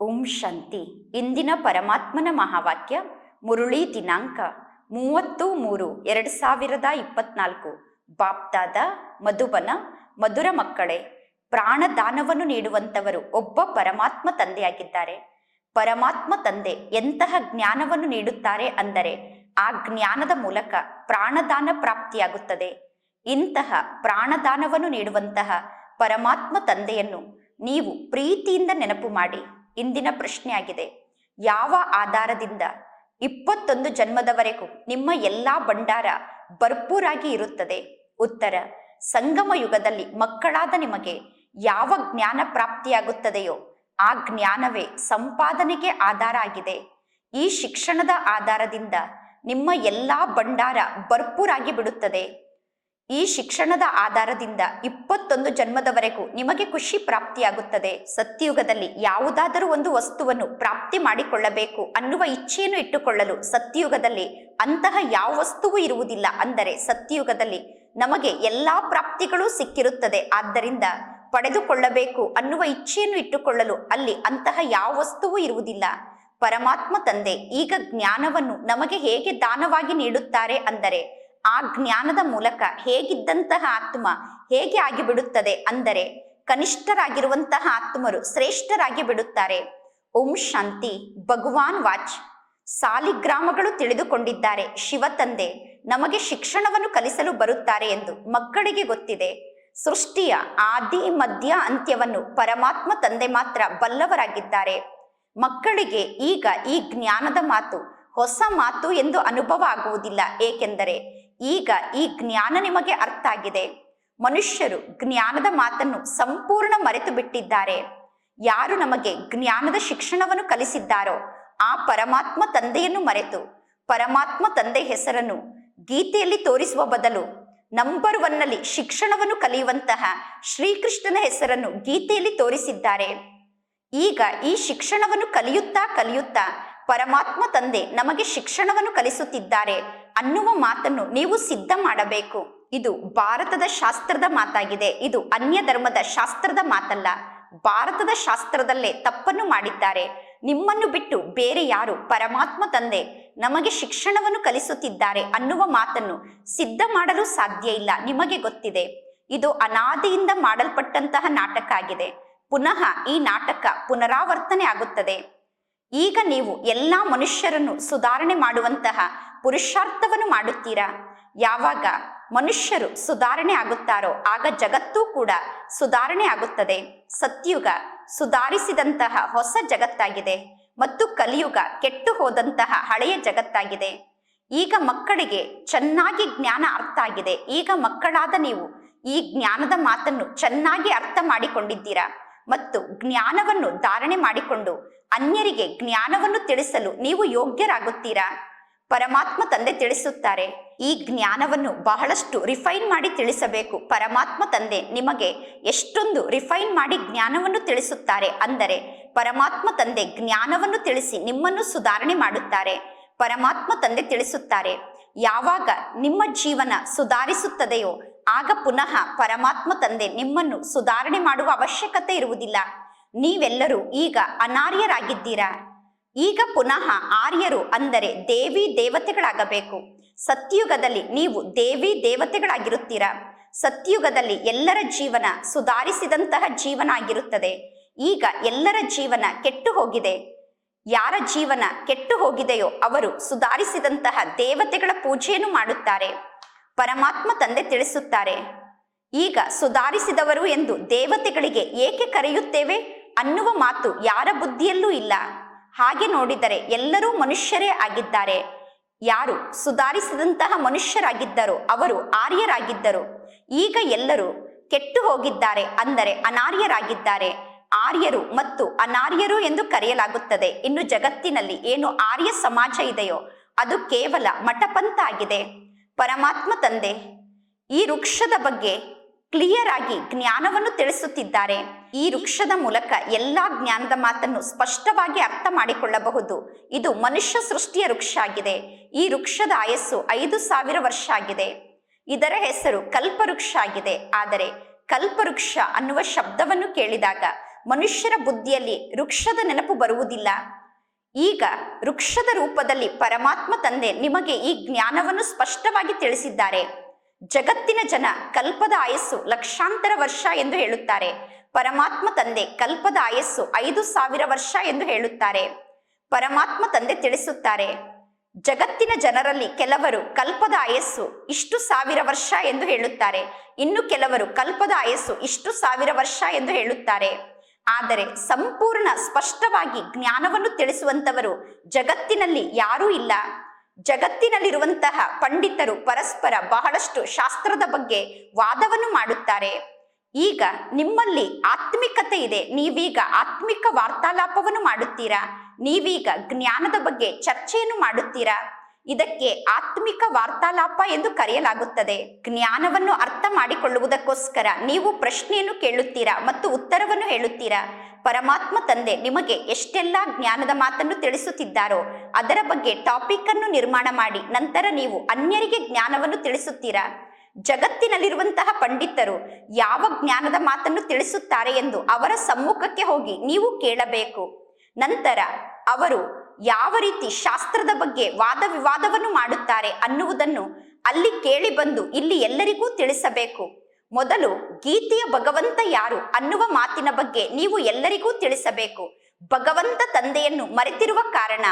ಓಂ ಶಾಂತಿ. ಇಂದಿನ ಪರಮಾತ್ಮನ ಮಹಾವಾಕ್ಯ, ಮುರುಳಿ ದಿನಾಂಕ, ಮೂವತ್ತು ಮೂರು, ಎರಡು ಸಾವಿರದ ಇಪ್ಪತ್ನಾಲ್ಕು. ಬಾಪ್ದಾದ, ಮಧುಬನ, ಮಧುರ ಮಕ್ಕಳೇ, ಪ್ರಾಣದಾನವನ್ನು ನೀಡುವಂತವರು ಒಬ್ಬ ಪರಮಾತ್ಮ ತಂದೆಯಾಗಿದ್ದಾರೆ. ಪರಮಾತ್ಮ ತಂದೆ ಎಂತಹ ಜ್ಞಾನವನ್ನು ನೀಡುತ್ತಾರೆ ಅಂದರೆ, ಆ ಜ್ಞಾನದ ಮೂಲಕ ಪ್ರಾಣದಾನ ಪ್ರಾಪ್ತಿಯಾಗುತ್ತದೆ. ಇಂತಹ ಪ್ರಾಣದಾನವನ್ನು ನೀಡುವಂತಹ ಪರಮಾತ್ಮ ತಂದೆಯನ್ನು ನೀವು ಪ್ರೀತಿಯಿಂದ ನೆನಪು ಮಾಡಿ. ಇಂದಿನ ಪ್ರಶ್ನೆಯಾಗಿದೆ. ಯಾವ ಆಧಾರದಿಂದ ಇಪ್ಪತ್ತೊಂದು ಜನ್ಮದವರೆಗೂ ನಿಮ್ಮ ಎಲ್ಲಾ ಭಂಡಾರ ಭರ್ಪೂರಾಗಿ ಇರುತ್ತದೆ? ಉತ್ತರ, ಸಂಗಮ ಯುಗದಲ್ಲಿ ಮಕ್ಕಳಾದ ನಿಮಗೆ ಯಾವ ಜ್ಞಾನ ಪ್ರಾಪ್ತಿಯಾಗುತ್ತದೆಯೋ ಆ ಜ್ಞಾನವೇ ಸಂಪಾದನೆಗೆ ಆಧಾರ ಆಗಿದೆ. ಈ ಶಿಕ್ಷಣದ ಆಧಾರದಿಂದ ನಿಮ್ಮ ಎಲ್ಲಾ ಭಂಡಾರ ಭರ್ಪೂರಾಗಿ ಬಿಡುತ್ತದೆ. ಈ ಶಿಕ್ಷಣದ ಆಧಾರದಿಂದ ಇಪ್ಪತ್ತೊಂದು ಜನ್ಮದವರೆಗೂ ನಿಮಗೆ ಖುಷಿ ಪ್ರಾಪ್ತಿಯಾಗುತ್ತದೆ. ಸತ್ಯಯುಗದಲ್ಲಿ ಯಾವುದಾದರೂ ಒಂದು ವಸ್ತುವನ್ನು ಪ್ರಾಪ್ತಿ ಮಾಡಿಕೊಳ್ಳಬೇಕು ಅನ್ನುವ ಇಚ್ಛೆಯನ್ನು ಇಟ್ಟುಕೊಳ್ಳಲು ಸತ್ಯಯುಗದಲ್ಲಿ ಅಂತಹ ಯಾವ ವಸ್ತುವು ಇರುವುದಿಲ್ಲ ಅಂದರೆ ಸತ್ಯಯುಗದಲ್ಲಿ ನಮಗೆ ಎಲ್ಲಾ ಪ್ರಾಪ್ತಿಗಳು ಸಿಕ್ಕಿರುತ್ತದೆ. ಆದ್ದರಿಂದ ಪಡೆದುಕೊಳ್ಳಬೇಕು ಅನ್ನುವ ಇಚ್ಛೆಯನ್ನು ಇಟ್ಟುಕೊಳ್ಳಲು ಅಲ್ಲಿ ಅಂತಹ ಯಾವ ವಸ್ತುವು ಇರುವುದಿಲ್ಲ. ಪರಮಾತ್ಮ ತಂದೆ ಈಗ ಜ್ಞಾನವನ್ನು ನಮಗೆ ಹೇಗೆ ದಾನವಾಗಿ ನೀಡುತ್ತಾರೆ ಅಂದರೆ ಆ ಜ್ಞಾನದ ಮೂಲಕ ಹೇಗಿದ್ದಂತಹ ಆತ್ಮ ಹೇಗೆ ಆಗಿಬಿಡುತ್ತದೆ ಅಂದರೆ ಕನಿಷ್ಠರಾಗಿರುವಂತಹ ಆತ್ಮರು ಶ್ರೇಷ್ಠರಾಗಿ ಬಿಡುತ್ತಾರೆ. ಓಂ ಶಾಂತಿ, ಭಗವಾನ್ ವಾಚ್. ಸಾಲಿಗ್ರಾಮಗಳು ತಿಳಿದುಕೊಂಡಿದ್ದಾರೆ, ಶಿವ ತಂದೆ. ನಮಗೆ ಶಿಕ್ಷಣವನ್ನು ಕಲಿಸಲು ಬರುತ್ತಾರೆ ಎಂದು ಮಕ್ಕಳಿಗೆ ಗೊತ್ತಿದೆ. ಸೃಷ್ಟಿಯ ಆದಿ, ಮಧ್ಯ, ಅಂತ್ಯವನ್ನು ಪರಮಾತ್ಮ ತಂದೆ ಮಾತ್ರ ಬಲ್ಲವರಾಗಿದ್ದಾರೆ. ಮಕ್ಕಳಿಗೆ ಈಗ ಈ ಜ್ಞಾನದ ಮಾತು ಹೊಸ ಮಾತು ಎಂದು ಅನುಭವ ಆಗುವುದಿಲ್ಲ, ಏಕೆಂದರೆ ಈಗ ಈ ಜ್ಞಾನ ನಿಮಗೆ ಅರ್ಥ ಆಗಿದೆ. ಮನುಷ್ಯರು ಜ್ಞಾನದ ಮಾತನ್ನು ಸಂಪೂರ್ಣ ಮರೆತು ಬಿಟ್ಟಿದ್ದಾರೆ. ಯಾರು ನಮಗೆ ಜ್ಞಾನದ ಶಿಕ್ಷಣವನ್ನು ಕಲಿಸಿದ್ದಾರೋ ಆ ಪರಮಾತ್ಮ ತಂದೆಯನ್ನು ಮರೆತು, ಪರಮಾತ್ಮ ತಂದೆ ಹೆಸರನ್ನು ಗೀತೆಯಲ್ಲಿ ತೋರಿಸುವ ಬದಲು ನಂಬರ್ ಒನ್ನಲ್ಲಿ ಶಿಕ್ಷಣವನ್ನು ಕಲಿಯುವಂತಹ ಶ್ರೀಕೃಷ್ಣನ ಹೆಸರನ್ನು ಗೀತೆಯಲ್ಲಿ ತೋರಿಸಿದ್ದಾರೆ. ಈಗ ಈ ಶಿಕ್ಷಣವನ್ನು ಕಲಿಯುತ್ತಾ ಕಲಿಯುತ್ತಾ ಪರಮಾತ್ಮ ತಂದೆ ನಮಗೆ ಶಿಕ್ಷಣವನ್ನು ಕಲಿಸುತ್ತಿದ್ದಾರೆ ಅನ್ನುವ ಮಾತನ್ನು ನೀವು ಸಿದ್ಧ ಮಾಡಬೇಕು. ಇದು ಭಾರತದ ಶಾಸ್ತ್ರದ ಮಾತಾಗಿದೆ. ಇದು ಅನ್ಯ ಧರ್ಮದ ಶಾಸ್ತ್ರದ ಮಾತಲ್ಲ. ಭಾರತದ ಶಾಸ್ತ್ರದಲ್ಲೇ ತಪ್ಪನ್ನು ಮಾಡಿದ್ದಾರೆ. ನಿಮ್ಮನ್ನು ಬಿಟ್ಟು ಬೇರೆ ಯಾರು ಪರಮಾತ್ಮ ತಂದೆ ನಮಗೆ ಶಿಕ್ಷಣವನ್ನು ಕಲಿಸುತ್ತಿದ್ದಾರೆ ಅನ್ನುವ ಮಾತನ್ನು ಸಿದ್ಧ ಮಾಡಲು ಸಾಧ್ಯ ಇಲ್ಲ. ನಿಮಗೆ ಗೊತ್ತಿದೆ, ಇದು ಅನಾದಿಯಿಂದ ಮಾಡಲ್ಪಟ್ಟಂತಹ ನಾಟಕ ಆಗಿದೆ. ಪುನಃ ಈ ನಾಟಕ ಪುನರಾವರ್ತನೆ ಆಗುತ್ತದೆ. ಈಗ ನೀವು ಎಲ್ಲ ಮನುಷ್ಯರನ್ನು ಸುಧಾರಣೆ ಮಾಡುವಂತಹ ಪುರುಷಾರ್ಥವನ್ನು ಮಾಡುತ್ತೀರಾ? ಯಾವಾಗ ಮನುಷ್ಯರು ಸುಧಾರಣೆ ಆಗುತ್ತಾರೋ, ಆಗ ಜಗತ್ತೂ ಕೂಡ ಸುಧಾರಣೆ ಆಗುತ್ತದೆ. ಸತ್ಯುಗ ಸುಧಾರಿಸಿದಂತಹ ಹೊಸ ಜಗತ್ತಾಗಿದೆ ಮತ್ತು ಕಲಿಯುಗ ಕೆಟ್ಟು ಹೋದಂತಹ ಹಳೆಯ ಜಗತ್ತಾಗಿದೆ. ಈಗ ಮಕ್ಕಳಿಗೆ ಚೆನ್ನಾಗಿ ಜ್ಞಾನ ಅರ್ಥ ಆಗಿದೆ. ಈಗ ಮಕ್ಕಳಾದ ನೀವು ಈ ಜ್ಞಾನದ ಮಾತನ್ನು ಚೆನ್ನಾಗಿ ಅರ್ಥ ಮಾಡಿಕೊಂಡಿದ್ದೀರಾ? ಮತ್ತು ಜ್ಞಾನವನ್ನು ಧಾರಣೆ ಮಾಡಿಕೊಂಡು ಅನ್ಯರಿಗೆ ಜ್ಞಾನವನ್ನು ತಿಳಿಸಲು ನೀವು ಯೋಗ್ಯರಾಗುತ್ತೀರಾ? ಪರಮಾತ್ಮ ತಂದೆ ತಿಳಿಸುತ್ತಾರೆ, ಈ ಜ್ಞಾನವನ್ನು ಬಹಳಷ್ಟು ರಿಫೈನ್ ಮಾಡಿ ತಿಳಿಸಬೇಕು. ಪರಮಾತ್ಮ ತಂದೆ ನಿಮಗೆ ಎಷ್ಟೊಂದು ರಿಫೈನ್ ಮಾಡಿ ಜ್ಞಾನವನ್ನು ತಿಳಿಸುತ್ತಾರೆ ಅಂದರೆ ಪರಮಾತ್ಮ ತಂದೆ ಜ್ಞಾನವನ್ನು ತಿಳಿಸಿ ನಿಮ್ಮನ್ನು ಸುಧಾರಣೆ ಮಾಡುತ್ತಾರೆ. ಪರಮಾತ್ಮ ತಂದೆ ತಿಳಿಸುತ್ತಾರೆ, ಯಾವಾಗ ನಿಮ್ಮ ಜೀವನ ಸುಧಾರಿಸುತ್ತದೆಯೋ ಆಗ ಪುನಃ ಪರಮಾತ್ಮ ತಂದೆ ನಿಮ್ಮನ್ನು ಸುಧಾರಣೆ ಮಾಡುವ ಅವಶ್ಯಕತೆ ಇರುವುದಿಲ್ಲ. ನೀವೆಲ್ಲರೂ ಈಗ ಅನಾರ್ಯರಾಗಿದ್ದೀರಾ? ಈಗ ಪುನಃ ಆರ್ಯರು ಅಂದರೆ ದೇವಿ ದೇವತೆಗಳಾಗಬೇಕು. ಸತ್ಯುಗದಲ್ಲಿ ನೀವು ದೇವಿ ದೇವತೆಗಳಾಗಿರುತ್ತೀರಾ? ಸತ್ಯುಗದಲ್ಲಿ ಎಲ್ಲರ ಜೀವನ ಸುಧಾರಿಸಿದಂತಹ ಜೀವನ ಆಗಿರುತ್ತದೆ ಈಗ ಎಲ್ಲರ ಜೀವನ ಕೆಟ್ಟು ಹೋಗಿದೆ ಯಾರ ಜೀವನ ಕೆಟ್ಟು ಹೋಗಿದೆಯೋ ಅವರು ಸುಧಾರಿಸಿದಂತಹ ದೇವತೆಗಳ ಪೂಜೆಯನ್ನು ಮಾಡುತ್ತಾರೆ. ಪರಮಾತ್ಮ ತಂದೆ ತಿಳಿಸುತ್ತಾರೆ. ಈಗ ಸುಧಾರಿಸಿದವರು ಎಂದು ದೇವತೆಗಳಿಗೆ ಏಕೆ ಕರೆಯುತ್ತೇವೆ ಅನ್ನುವ ಮಾತು ಯಾರ ಬುದ್ಧಿಯಲ್ಲೂ ಇಲ್ಲ. ಹಾಗೆ ನೋಡಿದರೆ ಎಲ್ಲರೂ ಮನುಷ್ಯರೇ ಆಗಿದ್ದಾರೆ. ಯಾರು ಸುಧಾರಿಸಿದಂತಹ ಮನುಷ್ಯರಾಗಿದ್ದರು ಅವರು ಆರ್ಯರಾಗಿದ್ದರು. ಈಗ ಎಲ್ಲರೂ ಕೆಟ್ಟು ಹೋಗಿದ್ದಾರೆ ಅಂದರೆ ಅನಾರ್ಯರಾಗಿದ್ದಾರೆ. ಆರ್ಯರು ಮತ್ತು ಅನಾರ್ಯರು ಎಂದು ಕರೆಯಲಾಗುತ್ತದೆ. ಇನ್ನು ಜಗತ್ತಿನಲ್ಲಿ ಏನು ಆರ್ಯ ಸಮಾಜ ಇದೆಯೋ ಅದು ಕೇವಲ ಮಠಪಂಥ ಆಗಿದೆ ಪರಮಾತ್ಮ ತಂದೆ, ಈ ವೃಕ್ಷದ ಬಗ್ಗೆ ಕ್ಲಿಯರ್ ಆಗಿ ಜ್ಞಾನವನ್ನು ತಿಳಿಸುತ್ತಿದ್ದಾರೆ. ಈ ವೃಕ್ಷದ ಮೂಲಕ ಎಲ್ಲಾ ಜ್ಞಾನದ ಮಾತನ್ನು ಸ್ಪಷ್ಟವಾಗಿ ಅರ್ಥ ಮಾಡಿಕೊಳ್ಳಬಹುದು. ಇದು ಮನುಷ್ಯ ಸೃಷ್ಟಿಯ ವೃಕ್ಷ ಆಗಿದೆ. ಈ ವೃಕ್ಷದ ಆಯಸ್ಸು ಐದು ಸಾವಿರ ವರ್ಷ ಆಗಿದೆ. ಇದರ ಹೆಸರು ಕಲ್ಪವೃಕ್ಷ ಆಗಿದೆ. ಆದರೆ ಕಲ್ಪವೃಕ್ಷ ಅನ್ನುವ ಶಬ್ದವನ್ನು ಕೇಳಿದಾಗ ಮನುಷ್ಯರ ಬುದ್ಧಿಯಲ್ಲಿ ವೃಕ್ಷದ ನೆನಪು ಬರುವುದಿಲ್ಲ. ಈಗ ವೃಕ್ಷದ ರೂಪದಲ್ಲಿ ಪರಮಾತ್ಮ ತಂದೆ ನಿಮಗೆ ಈ ಜ್ಞಾನವನ್ನು ಸ್ಪಷ್ಟವಾಗಿ ತಿಳಿಸಿದ್ದಾರೆ. ಜಗತ್ತಿನ ಜನ ಕಲ್ಪದ ಆಯಸ್ಸು ಲಕ್ಷಾಂತರ ವರ್ಷ ಎಂದು ಹೇಳುತ್ತಾರೆ. ಪರಮಾತ್ಮ ತಂದೆ ಕಲ್ಪದ ಆಯಸ್ಸು ಐದು ಸಾವಿರ ವರ್ಷ ಎಂದು ಹೇಳುತ್ತಾರೆ. ಪರಮಾತ್ಮ ತಂದೆ ತಿಳಿಸುತ್ತಾರೆ, ಜಗತ್ತಿನ ಜನರಲ್ಲಿ ಕೆಲವರು ಕಲ್ಪದ ಆಯಸ್ಸು ಇಷ್ಟು ಸಾವಿರ ವರ್ಷ ಎಂದು ಹೇಳುತ್ತಾರೆ. ಇನ್ನು ಕೆಲವರು ಕಲ್ಪದ ಆಯಸ್ಸು ಇಷ್ಟು ಸಾವಿರ ವರ್ಷ ಎಂದು ಹೇಳುತ್ತಾರೆ. ಆದರೆ ಸಂಪೂರ್ಣ ಸ್ಪಷ್ಟವಾಗಿ ಜ್ಞಾನವನ್ನು ತಿಳಿಸುವಂತವರು ಜಗತ್ತಿನಲ್ಲಿ ಯಾರೂ ಇಲ್ಲ. ಜಗತ್ತಿನಲ್ಲಿರುವಂತಹ ಪಂಡಿತರು ಪರಸ್ಪರ ಬಹಳಷ್ಟು ಶಾಸ್ತ್ರದ ಬಗ್ಗೆ ವಾದವನ್ನು ಮಾಡುತ್ತಾರೆ. ಈಗ ನಿಮ್ಮಲ್ಲಿ ಆತ್ಮಿಕತೆ ಇದೆ. ನೀವೀಗ ಆತ್ಮಿಕ ವಾರ್ತಾಲಾಪವನ್ನು ಮಾಡುತ್ತೀರಾ? ನೀವೀಗ ಜ್ಞಾನದ ಬಗ್ಗೆ ಚರ್ಚೆಯನ್ನು ಮಾಡುತ್ತೀರಾ? ಇದಕ್ಕೆ ಆತ್ಮಿಕ ವಾರ್ತಾಲಾಪ ಎಂದು ಕರೆಯಲಾಗುತ್ತದೆ. ಜ್ಞಾನವನ್ನು ಅರ್ಥ ಮಾಡಿಕೊಳ್ಳುವುದಕ್ಕೋಸ್ಕರ ನೀವು ಪ್ರಶ್ನೆಯನ್ನು ಕೇಳುತ್ತೀರಾ ಮತ್ತು ಉತ್ತರವನ್ನು ಹೇಳುತ್ತೀರಾ? ಪರಮಾತ್ಮ ತಂದೆ ನಿಮಗೆ ಎಷ್ಟೆಲ್ಲ ಜ್ಞಾನದ ಮಾತನ್ನು ತಿಳಿಸುತ್ತಿದ್ದಾರೋ, ಅದರ ಬಗ್ಗೆ ಟಾಪಿಕ್ ಅನ್ನು ನಿರ್ಮಾಣ ಮಾಡಿ, ನಂತರ ನೀವು ಅನ್ಯರಿಗೆ ಜ್ಞಾನವನ್ನು ತಿಳಿಸುತ್ತೀರಾ? ಜಗತ್ತಿನಲ್ಲಿರುವಂತಹ ಪಂಡಿತರು ಯಾವ ಜ್ಞಾನದ ಮಾತನ್ನು ತಿಳಿಸುತ್ತಾರೆ ಎಂದು ಅವರ ಸಮ್ಮುಖಕ್ಕೆ ಹೋಗಿ ನೀವು ಕೇಳಬೇಕು. ನಂತರ ಅವರು ಯಾವ ರೀತಿ ಶಾಸ್ತ್ರದ ಬಗ್ಗೆ ವಾದ ವಿವಾದವನ್ನು ಮಾಡುತ್ತಾರೆ ಅನ್ನುವುದನ್ನು ಅಲ್ಲಿ ಕೇಳಿ ಬಂದು ಇಲ್ಲಿ ಎಲ್ಲರಿಗೂ ತಿಳಿಸಬೇಕು. ಮೊದಲು ಗೀತೆಯ ಭಗವಂತ ಯಾರು ಅನ್ನುವ ಮಾತಿನ ಬಗ್ಗೆ ನೀವು ಎಲ್ಲರಿಗೂ ತಿಳಿಸಬೇಕು. ಭಗವಂತ ತಂದೆಯನ್ನು ಮರೆತಿರುವ ಕಾರಣ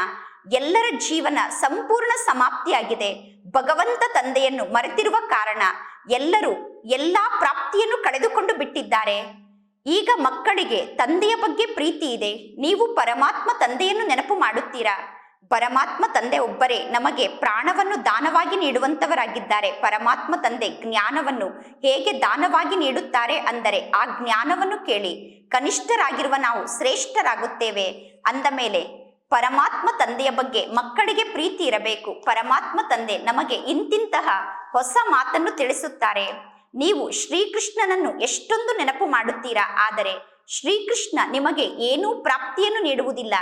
ಎಲ್ಲರ ಜೀವನ ಸಂಪೂರ್ಣ ಸಮಾಪ್ತಿಯಾಗಿದೆ. ಭಗವಂತ ತಂದೆಯನ್ನು ಮರೆತಿರುವ ಕಾರಣ ಎಲ್ಲರೂ ಎಲ್ಲಾ ಪ್ರಾಪ್ತಿಯನ್ನು ಕಳೆದುಕೊಂಡು ಬಿಟ್ಟಿದ್ದಾರೆ. ಈಗ ಮಕ್ಕಳಿಗೆ ತಂದೆಯ ಬಗ್ಗೆ ಪ್ರೀತಿ ಇದೆ. ನೀವು ಪರಮಾತ್ಮ ತಂದೆಯನ್ನು ನೆನಪು ಮಾಡುತ್ತೀರಾ? ಪರಮಾತ್ಮ ತಂದೆ ಒಬ್ಬರೇ ನಮಗೆ ಪ್ರಾಣವನ್ನು ದಾನವಾಗಿ ನೀಡುವಂತವರಾಗಿದ್ದಾರೆ. ಪರಮಾತ್ಮ ತಂದೆ ಜ್ಞಾನವನ್ನು ಹೇಗೆ ದಾನವಾಗಿ ನೀಡುತ್ತಾರೆ ಅಂದರೆ ಆ ಜ್ಞಾನವನ್ನು ಕೇಳಿ. ಕನಿಷ್ಠರಾಗಿರುವ ನಾವು ಶ್ರೇಷ್ಠರಾಗುತ್ತೇವೆ. ಅಂದ ಮೇಲೆ, ಪರಮಾತ್ಮ ತಂದೆಯ ಬಗ್ಗೆ ಮಕ್ಕಳಿಗೆ ಪ್ರೀತಿ ಇರಬೇಕು. ಪರಮಾತ್ಮ ತಂದೆ ನಮಗೆ ಇಂತಿಂತಹ ಹೊಸ ಮಾತನ್ನು ತಿಳಿಸುತ್ತಾರೆ. ನೀವು ಶ್ರೀಕೃಷ್ಣನನ್ನು ಎಷ್ಟೊಂದು ನೆನಪು ಮಾಡುತ್ತೀರಾ? ಆದರೆ ಶ್ರೀಕೃಷ್ಣ ನಿಮಗೆ ಏನೂ ಪ್ರಾಪ್ತಿಯನ್ನು ನೀಡುವುದಿಲ್ಲ.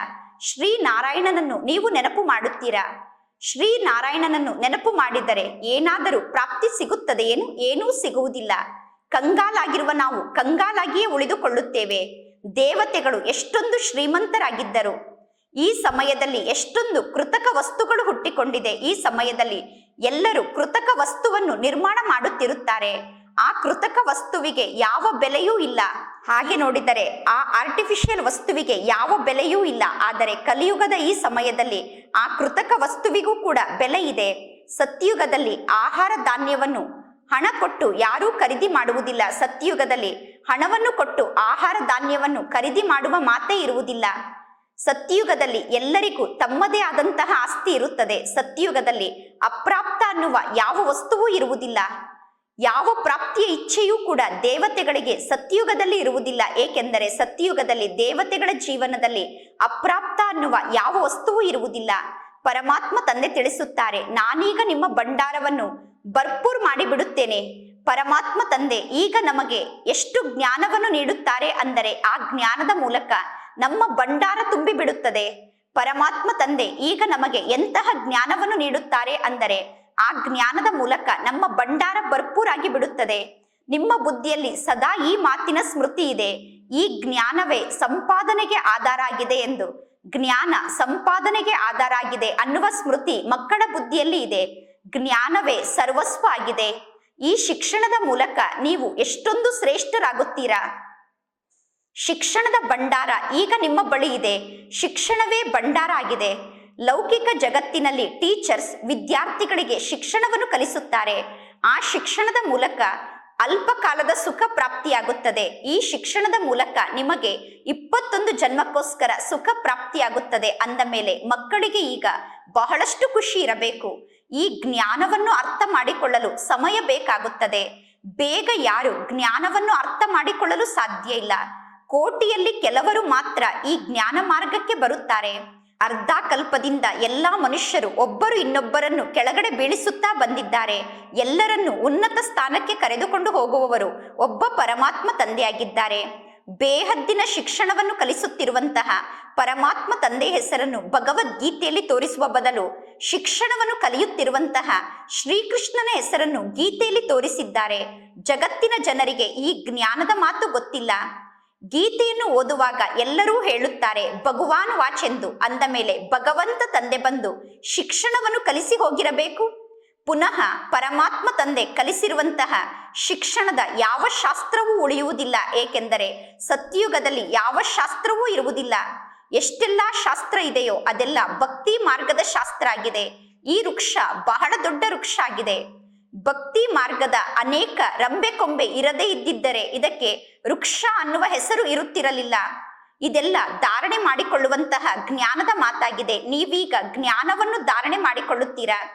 ಶ್ರೀನಾರಾಯಣನನ್ನು ನೀವು ನೆನಪು ಮಾಡುತ್ತೀರಾ? ಶ್ರೀನಾರಾಯಣನನ್ನು ನೆನಪು ಮಾಡಿದರೆ ಏನಾದರೂ ಪ್ರಾಪ್ತಿ ಸಿಗುತ್ತದೆಯೇನು? ಏನೂ ಸಿಗುವುದಿಲ್ಲ. ಕಂಗಾಲಾಗಿರುವ ನಾವು ಕಂಗಾಲಾಗಿಯೇ ಉಳಿದುಕೊಳ್ಳುತ್ತೇವೆ. ದೇವತೆಗಳು ಎಷ್ಟೊಂದು ಶ್ರೀಮಂತರಾಗಿದ್ದರು. ಈ ಸಮಯದಲ್ಲಿ ಎಷ್ಟೊಂದು ಕೃತಕ ವಸ್ತುಗಳು ಹುಟ್ಟಿಕೊಂಡಿದೆ. ಈ ಸಮಯದಲ್ಲಿ ಎಲ್ಲರೂ ಕೃತಕ ವಸ್ತುವನ್ನು ನಿರ್ಮಾಣ ಮಾಡುತ್ತಿರುತ್ತಾರೆ. ಆ ಕೃತಕ ವಸ್ತುವಿಗೆ ಯಾವ ಬೆಲೆಯೂ ಇಲ್ಲ. ಹಾಗೆ ನೋಡಿದರೆ ಆ ಆರ್ಟಿಫಿಷಿಯಲ್ ವಸ್ತುವಿಗೆ ಯಾವ ಬೆಲೆಯೂ ಇಲ್ಲ. ಆದರೆ ಕಲಿಯುಗದ ಈ ಸಮಯದಲ್ಲಿ ಆ ಕೃತಕ ವಸ್ತುವಿಗೂ ಕೂಡ ಬೆಲೆ ಇದೆ. ಸತ್ಯುಗದಲ್ಲಿ ಆಹಾರ ಧಾನ್ಯವನ್ನು ಹಣ ಕೊಟ್ಟು ಯಾರೂ ಖರೀದಿ ಮಾಡುವುದಿಲ್ಲ. ಸತ್ಯುಗದಲ್ಲಿ ಹಣವನ್ನು ಕೊಟ್ಟು ಆಹಾರ ಧಾನ್ಯವನ್ನು ಖರೀದಿ ಮಾಡುವ ಮಾತೇ ಇರುವುದಿಲ್ಲ. ಸತ್ಯುಗದಲ್ಲಿ ಎಲ್ಲರಿಗೂ ತಮ್ಮದೇ ಆದಂತಹ ಆಸ್ತಿ ಇರುತ್ತದೆ. ಸತ್ಯುಗದಲ್ಲಿ ಅಪ್ರಾಪ್ತ ಅನ್ನುವ ಯಾವ ವಸ್ತುವೂ ಇರುವುದಿಲ್ಲ. ಯಾವ ಪ್ರಾಪ್ತಿಯ ಇಚ್ಛೆಯೂ ಕೂಡ ದೇವತೆಗಳಿಗೆ ಸತ್ಯುಗದಲ್ಲಿ ಇರುವುದಿಲ್ಲ. ಏಕೆಂದರೆ ಸತ್ಯುಗದಲ್ಲಿ ದೇವತೆಗಳ ಜೀವನದಲ್ಲಿ ಅಪ್ರಾಪ್ತ ಅನ್ನುವ ಯಾವ ವಸ್ತುವೂ ಇರುವುದಿಲ್ಲ. ಪರಮಾತ್ಮ ತಂದೆ ತಿಳಿಸುತ್ತಾರೆ, ನಾನೀಗ ನಿಮ್ಮ ಭಂಡಾರವನ್ನು ಭರ್ಪೂರ್ ಮಾಡಿಬಿಡುತ್ತೇನೆ. ಪರಮಾತ್ಮ ತಂದೆ ಈಗ ನಮಗೆ ಎಷ್ಟು ಜ್ಞಾನವನ್ನು ನೀಡುತ್ತಾರೆ ಅಂದರೆ ಆ ಜ್ಞಾನದ ಮೂಲಕ ನಮ್ಮ ಭಂಡಾರ ತುಂಬಿ ಬಿಡುತ್ತದೆ. ಪರಮಾತ್ಮ ತಂದೆ, ಈಗ ನಮಗೆ ಎಂತಹ ಜ್ಞಾನವನ್ನು ನೀಡುತ್ತಾರೆ ಅಂದರೆ, ಆ ಜ್ಞಾನದ ಮೂಲಕ ನಮ್ಮ ಭಂಡಾರ ಭರ್ಪೂರಾಗಿ ಬಿಡುತ್ತದೆ. ನಿಮ್ಮ ಬುದ್ಧಿಯಲ್ಲಿ ಸದಾ ಈ ಮಾತಿನ ಸ್ಮೃತಿ ಇದೆ. ಈ ಜ್ಞಾನವೇ ಸಂಪಾದನೆಗೆ ಆಧಾರ ಆಗಿದೆ ಎಂದು. ಜ್ಞಾನ ಸಂಪಾದನೆಗೆ ಆಧಾರ ಆಗಿದೆ ಅನ್ನುವ ಸ್ಮೃತಿ ಮಕ್ಕಳ ಬುದ್ಧಿಯಲ್ಲಿ ಇದೆ. ಜ್ಞಾನವೇ ಸರ್ವಸ್ವ ಆಗಿದೆ. ಈ ಶಿಕ್ಷಣದ ಮೂಲಕ ನೀವು ಎಷ್ಟೊಂದು ಶ್ರೇಷ್ಠರಾಗುತ್ತೀರಾ? ಶಿಕ್ಷಣದ ಭಂಡಾರ ಈಗ ನಿಮ್ಮ ಬಳಿ ಇದೆ. ಶಿಕ್ಷಣವೇ ಭಂಡಾರ ಆಗಿದೆ. ಲೌಕಿಕ ಜಗತ್ತಿನಲ್ಲಿ ಟೀಚರ್ಸ್ ವಿದ್ಯಾರ್ಥಿಗಳಿಗೆ ಶಿಕ್ಷಣವನ್ನು ಕಲಿಸುತ್ತಾರೆ. ಆ ಶಿಕ್ಷಣದ ಮೂಲಕ ಅಲ್ಪ ಕಾಲದ ಸುಖ ಪ್ರಾಪ್ತಿಯಾಗುತ್ತದೆ. ಈ ಶಿಕ್ಷಣದ ಮೂಲಕ ನಿಮಗೆ ಇಪ್ಪತ್ತೊಂದು ಜನ್ಮಕ್ಕೋಸ್ಕರ ಸುಖ ಪ್ರಾಪ್ತಿಯಾಗುತ್ತದೆ ಅಂದ ಮೇಲೆ ಮಕ್ಕಳಿಗೆ ಈಗ ಬಹಳಷ್ಟು ಖುಷಿ ಇರಬೇಕು. ಈ ಜ್ಞಾನವನ್ನು ಅರ್ಥ ಮಾಡಿಕೊಳ್ಳಲು ಸಮಯ ಬೇಕಾಗುತ್ತದೆ. ಬೇಗ ಯಾರು ಜ್ಞಾನವನ್ನು ಅರ್ಥ ಮಾಡಿಕೊಳ್ಳಲು ಸಾಧ್ಯ ಇಲ್ಲ. ಕೋಟಿಯಲ್ಲಿ ಕೆಲವರು ಮಾತ್ರ ಈ ಜ್ಞಾನ ಮಾರ್ಗಕ್ಕೆ ಬರುತ್ತಾರೆ. ಅರ್ಧ ಕಲ್ಪದಿಂದ ಎಲ್ಲಾ ಮನುಷ್ಯರು ಒಬ್ಬರು ಇನ್ನೊಬ್ಬರನ್ನು ಕೆಳಗಡೆ ಬೀಳಿಸುತ್ತಾ ಬಂದಿದ್ದಾರೆ. ಎಲ್ಲರನ್ನು ಉನ್ನತ ಸ್ಥಾನಕ್ಕೆ ಕರೆದುಕೊಂಡು ಹೋಗುವವರು ಒಬ್ಬ ಪರಮಾತ್ಮ ತಂದೆಯಾಗಿದ್ದಾರೆ. ಬೇಹದ್ದಿನ ಶಿಕ್ಷಣವನ್ನು ಕಲಿಸುತ್ತಿರುವಂತಹ ಪರಮಾತ್ಮ ತಂದೆ ಹೆಸರನ್ನು ಭಗವದ್ಗೀತೆಯಲ್ಲಿ ತೋರಿಸುವ ಬದಲು ಶಿಕ್ಷಣವನ್ನು ಕಲಿಯುತ್ತಿರುವಂತಹ ಶ್ರೀಕೃಷ್ಣನ ಹೆಸರನ್ನು ಗೀತೆಯಲ್ಲಿ ತೋರಿಸಿದ್ದಾರೆ. ಜಗತ್ತಿನ ಜನರಿಗೆ ಈ ಜ್ಞಾನದ ಮಾತು ಗೊತ್ತಿಲ್ಲ. ಗೀತೆಯನ್ನು ಓದುವಾಗ ಎಲ್ಲರೂ ಹೇಳುತ್ತಾರೆ, ಭಗವಾನ್ ವಾಚೆಂದು. ಅಂದ ಮೇಲೆ ಭಗವಂತ ತಂದೆ ಬಂದು, ಶಿಕ್ಷಣವನ್ನು ಕಲಿಸಿ ಹೋಗಿರಬೇಕು? ಪುನಃ ಪರಮಾತ್ಮ ತಂದೆ ಕಲಿಸಿರುವಂತಹ ಶಿಕ್ಷಣದ ಯಾವ ಶಾಸ್ತ್ರವೂ ಉಳಿಯುವುದಿಲ್ಲ, ಏಕೆಂದರೆ ಸತ್ಯುಗದಲ್ಲಿ ಯಾವ ಶಾಸ್ತ್ರವೂ ಇರುವುದಿಲ್ಲ. ಎಷ್ಟೆಲ್ಲ ಶಾಸ್ತ್ರ ಇದೆಯೋ ಅದೆಲ್ಲ ಭಕ್ತಿ ಮಾರ್ಗದ ಶಾಸ್ತ್ರ ಆಗಿದೆ. ಈ ವೃಕ್ಷ ಬಹಳ ದೊಡ್ಡ ವೃಕ್ಷ ಆಗಿದೆ. ಭಕ್ತಿ ಮಾರ್ಗದ ಅನೇಕ ರಂಬೆ ಕೊಂಬೆ ಇರದೇ ಇದ್ದಿದ್ದರೆ ಇದಕ್ಕೆ ವೃಕ್ಷ ಅನ್ನುವ ಹೆಸರು ಇರುತ್ತಿರಲಿಲ್ಲ. ಇದೆಲ್ಲ ಧಾರಣೆ ಮಾಡಿಕೊಳ್ಳುವಂತಹ ಜ್ಞಾನದ ಮಾತಾಗಿದೆ. ನೀವೀಗ ಜ್ಞಾನವನ್ನು ಧಾರಣೆ ಮಾಡಿಕೊಳ್ಳುತ್ತೀರಾ?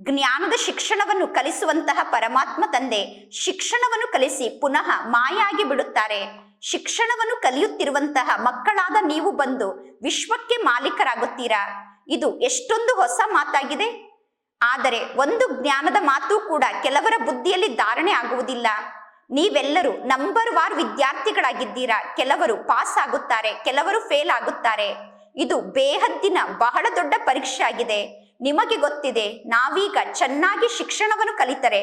ಜ್ಞಾನದ ಶಿಕ್ಷಣವನ್ನು ಕಲಿಸುವಂತಹ ಪರಮಾತ್ಮ ತಂದೆ ಶಿಕ್ಷಣವನ್ನು ಕಲಿಸಿ ಪುನಃ ಮಾಯಾಗಿ ಬಿಡುತ್ತಾರೆ. ಶಿಕ್ಷಣವನ್ನು ಕಲಿಯುತ್ತಿರುವಂತಹ ಮಕ್ಕಳಾದ ನೀವು ಬಂದು ವಿಶ್ವಕ್ಕೆ ಮಾಲೀಕರಾಗುತ್ತೀರಾ? ಇದು ಎಷ್ಟೊಂದು ಹೊಸ ಮಾತಾಗಿದೆ. ಆದರೆ ಒಂದು ಜ್ಞಾನದ ಮಾತು ಕೂಡ ಕೆಲವರ ಬುದ್ಧಿಯಲ್ಲಿ ಧಾರಣೆ ಆಗುವುದಿಲ್ಲ. ನೀವೆಲ್ಲರೂ ನಂಬರ್ ವಾರ್ ವಿದ್ಯಾರ್ಥಿಗಳಾಗಿದ್ದೀರಾ? ಕೆಲವರು ಪಾಸ್ ಆಗುತ್ತಾರೆ, ಕೆಲವರು ಫೇಲ್ ಆಗುತ್ತಾರೆ. ಇದು ಬೇಹದ್ದಿನ ಬಹಳ ದೊಡ್ಡ ಪರೀಕ್ಷೆ ಆಗಿದೆ. ನಿಮಗೆ ಗೊತ್ತಿದೆ, ನಾವೀಗ ಚೆನ್ನಾಗಿ ಶಿಕ್ಷಣವನ್ನು ಕಲಿತರೆ.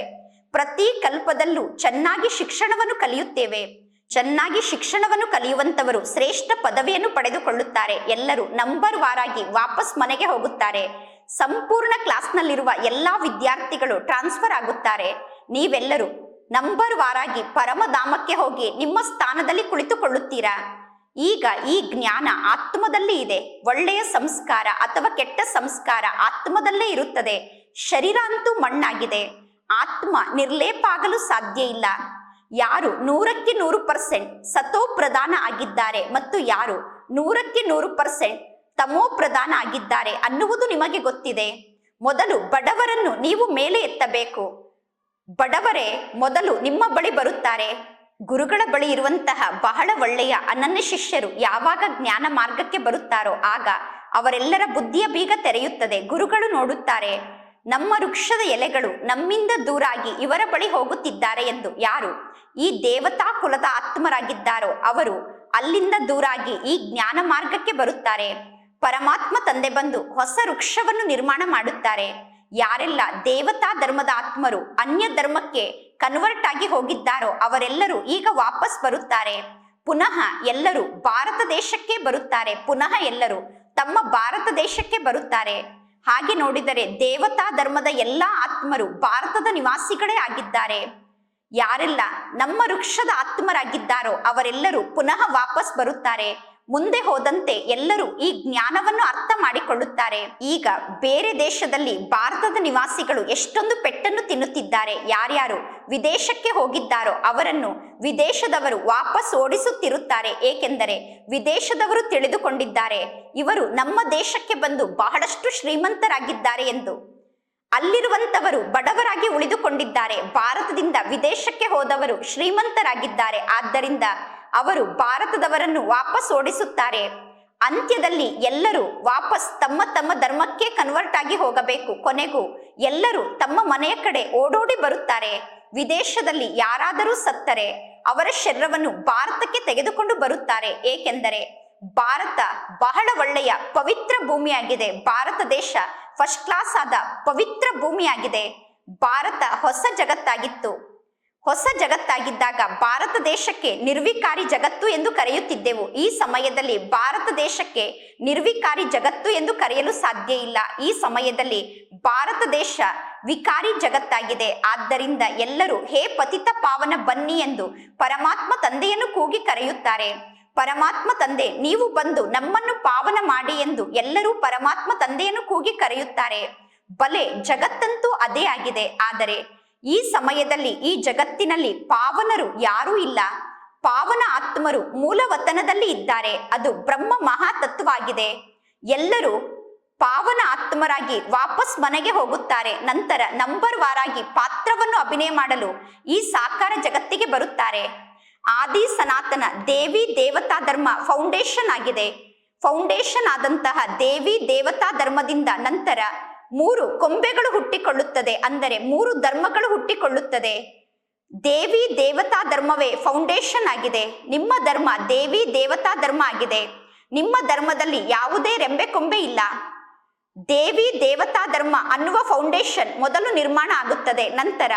ಪ್ರತಿ ಕಲ್ಪದಲ್ಲೂ ಚೆನ್ನಾಗಿ ಶಿಕ್ಷಣವನ್ನು ಕಲಿಯುತ್ತೇವೆ. ಚೆನ್ನಾಗಿ ಶಿಕ್ಷಣವನ್ನು ಕಲಿಯುವಂತವರು ಶ್ರೇಷ್ಠ ಪದವಿಯನ್ನು ಪಡೆದುಕೊಳ್ಳುತ್ತಾರೆ. ಎಲ್ಲರೂ ನಂಬರ್ ವಾರಾಗಿ ವಾಪಸ್ ಮನೆಗೆ ಹೋಗುತ್ತಾರೆ. ಸಂಪೂರ್ಣ ಕ್ಲಾಸ್ನಲ್ಲಿರುವ ಎಲ್ಲಾ ವಿದ್ಯಾರ್ಥಿಗಳು ಟ್ರಾನ್ಸ್ಫರ್ ಆಗುತ್ತಾರೆ. ನೀವೆಲ್ಲರೂ ನಂಬರ್ ವಾರಾಗಿ ಪರಮಧಾಮಕ್ಕೆ ಹೋಗಿ ನಿಮ್ಮ ಸ್ಥಾನದಲ್ಲಿ ಕುಳಿತುಕೊಳ್ಳುತ್ತೀರಾ? ಈಗ ಈ ಜ್ಞಾನ ಆತ್ಮದಲ್ಲಿ ಇದೆ. ಒಳ್ಳೆಯ ಸಂಸ್ಕಾರ ಅಥವಾ ಕೆಟ್ಟ ಸಂಸ್ಕಾರ ಆತ್ಮದಲ್ಲೇ ಇರುತ್ತದೆ. ಶರೀರ ಅಂತೂ ಮಣ್ಣಾಗಿದೆ. ಆತ್ಮ ನಿರ್ಲೇಪ ಆಗಲು ಸಾಧ್ಯ ಇಲ್ಲ. ಯಾರು ನೂರಕ್ಕೆ ನೂರು ಪರ್ಸೆಂಟ್ ಸತೋ ಪ್ರಧಾನ ಆಗಿದ್ದಾರೆ ಮತ್ತು ಯಾರು ನೂರಕ್ಕೆ ನೂರು ಪರ್ಸೆಂಟ್ ತಮೋ ಪ್ರಧಾನ ಆಗಿದ್ದಾರೆ ಅನ್ನುವುದು ನಿಮಗೆ ಗೊತ್ತಿದೆ. ಮೊದಲು ಬಡವರನ್ನು ನೀವು ಮೇಲೆ ಎತ್ತಬೇಕು. ಬಡವರೇ, ಮೊದಲು ನಿಮ್ಮ ಬಳಿ ಬರುತ್ತಾರೆ. ಗುರುಗಳ ಬಳಿ ಇರುವಂತಹ ಬಹಳ ಒಳ್ಳೆಯ ಅನನ್ಯ ಶಿಷ್ಯರು ಯಾವಾಗ ಜ್ಞಾನ ಮಾರ್ಗಕ್ಕೆ ಬರುತ್ತಾರೋ, ಆಗ ಅವರೆಲ್ಲರ ಬುದ್ಧಿಯ ಬೀಗ ತೆರೆಯುತ್ತದೆ, ಗುರುಗಳು ನೋಡುತ್ತಾರೆ. ನಮ್ಮ ವೃಕ್ಷದ ಎಲೆಗಳು ನಮ್ಮಿಂದ ದೂರಾಗಿ ಇವರ ಬಳಿ ಹೋಗುತ್ತಿದ್ದಾರೆ ಎಂದು ಯಾರು, ಈ ದೇವತಾ ಕುಲದ ಆತ್ಮರಾಗಿದ್ದಾರೋ, ಅವರು ಅಲ್ಲಿಂದ ದೂರಾಗಿ ಈ ಜ್ಞಾನ ಮಾರ್ಗಕ್ಕೆ ಬರುತ್ತಾರೆ. ಪರಮಾತ್ಮ ತಂದೆ ಬಂದು ಹೊಸ ವೃಕ್ಷವನ್ನು ನಿರ್ಮಾಣ ಮಾಡುತ್ತಾರೆ. ಯಾರೆಲ್ಲ ದೇವತಾ ಧರ್ಮದ ಆತ್ಮರು ಅನ್ಯ ಧರ್ಮಕ್ಕೆ ಕನ್ವರ್ಟ್ ಆಗಿ ಹೋಗಿದ್ದಾರೋ ಅವರೆಲ್ಲರೂ ಈಗ ವಾಪಸ್ ಬರುತ್ತಾರೆ. ಪುನಃ ಎಲ್ಲರೂ ಭಾರತ ದೇಶಕ್ಕೆ ಬರುತ್ತಾರೆ. ಪುನಃ ಎಲ್ಲರೂ ತಮ್ಮ ಭಾರತ ದೇಶಕ್ಕೆ ಬರುತ್ತಾರೆ. ಹಾಗೆ ನೋಡಿದರೆ ದೇವತಾ ಧರ್ಮದ ಎಲ್ಲಾ ಆತ್ಮರು ಭಾರತದ ನಿವಾಸಿಗಳೇ ಆಗಿದ್ದಾರೆ. ಯಾರೆಲ್ಲ ನಮ್ಮ ವೃಕ್ಷದ ಆತ್ಮರಾಗಿದ್ದಾರೋ ಅವರೆಲ್ಲರೂ ಪುನಃ ವಾಪಸ್ ಬರುತ್ತಾರೆ. ಮುಂದೆ ಹೋದಂತೆ ಎಲ್ಲರೂ ಈ ಜ್ಞಾನವನ್ನು ಅರ್ಥ ಮಾಡಿಕೊಳ್ಳುತ್ತಾರೆ. ಈಗ ಬೇರೆ ದೇಶದಲ್ಲಿ ಭಾರತದ ನಿವಾಸಿಗಳು ಎಷ್ಟೊಂದು ಪೆಟ್ಟನ್ನು ತಿನ್ನುತ್ತಿದ್ದಾರೆ. ಯಾರ್ಯಾರು ವಿದೇಶಕ್ಕೆ ಹೋಗಿದ್ದಾರೋ ಅವರನ್ನು ವಿದೇಶದವರು ವಾಪಸ್ ಓಡಿಸುತ್ತಿರುತ್ತಾರೆ. ಏಕೆಂದರೆ ವಿದೇಶದವರು ತಿಳಿದುಕೊಂಡಿದ್ದಾರೆ. ಇವರು ನಮ್ಮ ದೇಶಕ್ಕೆ ಬಂದು ಬಹಳಷ್ಟು ಶ್ರೀಮಂತರಾಗಿದ್ದಾರೆ ಎಂದು. ಅಲ್ಲಿರುವಂತವರು ಬಡವರಾಗಿ ಉಳಿದುಕೊಂಡಿದ್ದಾರೆ. ಭಾರತದಿಂದ ವಿದೇಶಕ್ಕೆ ಹೋದವರು ಶ್ರೀಮಂತರಾಗಿದ್ದಾರೆ. ಆದ್ದರಿಂದ ಅವರು ಭಾರತದವರನ್ನು ವಾಪಸ್ ಓಡಿಸುತ್ತಾರೆ. ಅಂತ್ಯದಲ್ಲಿ ಎಲ್ಲರೂ ವಾಪಸ್ ತಮ್ಮ ತಮ್ಮ ಧರ್ಮಕ್ಕೆ ಕನ್ವರ್ಟ್ ಆಗಿ ಹೋಗಬೇಕು. ಕೊನೆಗೂ ಎಲ್ಲರೂ ತಮ್ಮ ಮನೆಯ ಕಡೆ ಓಡೋಡಿ ಬರುತ್ತಾರೆ. ವಿದೇಶದಲ್ಲಿ ಯಾರಾದರೂ ಸತ್ತರೆ ಅವರ ಶರೀರವನ್ನು ಭಾರತಕ್ಕೆ ತೆಗೆದುಕೊಂಡು ಬರುತ್ತಾರೆ. ಏಕೆಂದರೆ ಭಾರತ ಬಹಳ ಒಳ್ಳೆಯ ಪವಿತ್ರ ಭೂಮಿಯಾಗಿದೆ. ಭಾರತ ದೇಶ ಫಸ್ಟ್ ಕ್ಲಾಸ್ ಆದ ಪವಿತ್ರ ಭೂಮಿಯಾಗಿದೆ. ಭಾರತ ಹೊಸ ಜಗತ್ತಾಗಿತ್ತು. ಹೊಸ ಜಗತ್ತಾಗಿದ್ದಾಗ ಭಾರತ ದೇಶಕ್ಕೆ ನಿರ್ವಿಕಾರಿ ಜಗತ್ತು ಎಂದು ಕರೆಯುತ್ತಿದ್ದೆವು. ಈ ಸಮಯದಲ್ಲಿ ಭಾರತ ದೇಶಕ್ಕೆ ನಿರ್ವಿಕಾರಿ ಜಗತ್ತು ಎಂದು ಕರೆಯಲು ಸಾಧ್ಯ ಇಲ್ಲ. ಈ ಸಮಯದಲ್ಲಿ ಭಾರತ ದೇಶ ವಿಕಾರಿ ಜಗತ್ತಾಗಿದೆ. ಆದ್ದರಿಂದ ಎಲ್ಲರೂ, ಹೇ ಪತಿತ ಪಾವನ ಬನ್ನಿ ಎಂದು ಪರಮಾತ್ಮ ತಂದೆಯನ್ನು ಕೂಗಿ ಕರೆಯುತ್ತಾರೆ. ಪರಮಾತ್ಮ ತಂದೆ, ನೀವು ಬಂದು ನಮ್ಮನ್ನು ಪಾವನ ಮಾಡಿ ಎಂದು ಎಲ್ಲರೂ ಪರಮಾತ್ಮ ತಂದೆಯನ್ನು ಕೂಗಿ ಕರೆಯುತ್ತಾರೆ. ಬಲೆ, ಜಗತ್ತಂತೂ ಅದೇ ಆಗಿದೆ. ಆದರೆ ಈ ಸಮಯದಲ್ಲಿ ಈ ಜಗತ್ತಿನಲ್ಲಿ ಪಾವನರು ಯಾರೂ ಇಲ್ಲ. ಪಾವನ ಆತ್ಮರು ಮೂಲವತನದಲ್ಲಿ ಇದ್ದಾರೆ. ಅದು ಬ್ರಹ್ಮ ಮಹಾತತ್ವವಾಗಿದೆ. ಎಲ್ಲರೂ ಪಾವನ ಆತ್ಮರಾಗಿ ವಾಪಸ್ ಮನೆಗೆ ಹೋಗುತ್ತಾರೆ. ನಂತರ ನಂಬರ್ ವಾರಾಗಿ ಪಾತ್ರವನ್ನು ಅಭಿನಯ ಮಾಡಲು ಈ ಸಾಕಾರ ಜಗತ್ತಿಗೆ ಬರುತ್ತಾರೆ. ಆದಿ ಸನಾತನ ದೇವಿ ದೇವತಾ ಧರ್ಮ ಫೌಂಡೇಶನ್ ಆಗಿದೆ. ಫೌಂಡೇಶನ್ ಆದಂತಹ ದೇವಿ ದೇವತಾ ಧರ್ಮದಿಂದ ನಂತರ ಮೂರು ಕೊಂಬೆಗಳು ಹುಟ್ಟಿಕೊಳ್ಳುತ್ತದೆ. ಅಂದರೆ ಮೂರು ಧರ್ಮಗಳು ಹುಟ್ಟಿಕೊಳ್ಳುತ್ತದೆ. ದೇವಿ ದೇವತಾ ಧರ್ಮವೇ ಫೌಂಡೇಶನ್ ಆಗಿದೆ. ನಿಮ್ಮ ಧರ್ಮ ದೇವಿ ದೇವತಾ ಧರ್ಮ ಆಗಿದೆ. ನಿಮ್ಮ ಧರ್ಮದಲ್ಲಿ ಯಾವುದೇ ರೆಂಬೆ ಕೊಂಬೆ ಇಲ್ಲ. ದೇವಿ ದೇವತಾ ಧರ್ಮ ಅನ್ನುವ ಫೌಂಡೇಶನ್ ಮೊದಲು ನಿರ್ಮಾಣ ಆಗುತ್ತದೆ. ನಂತರ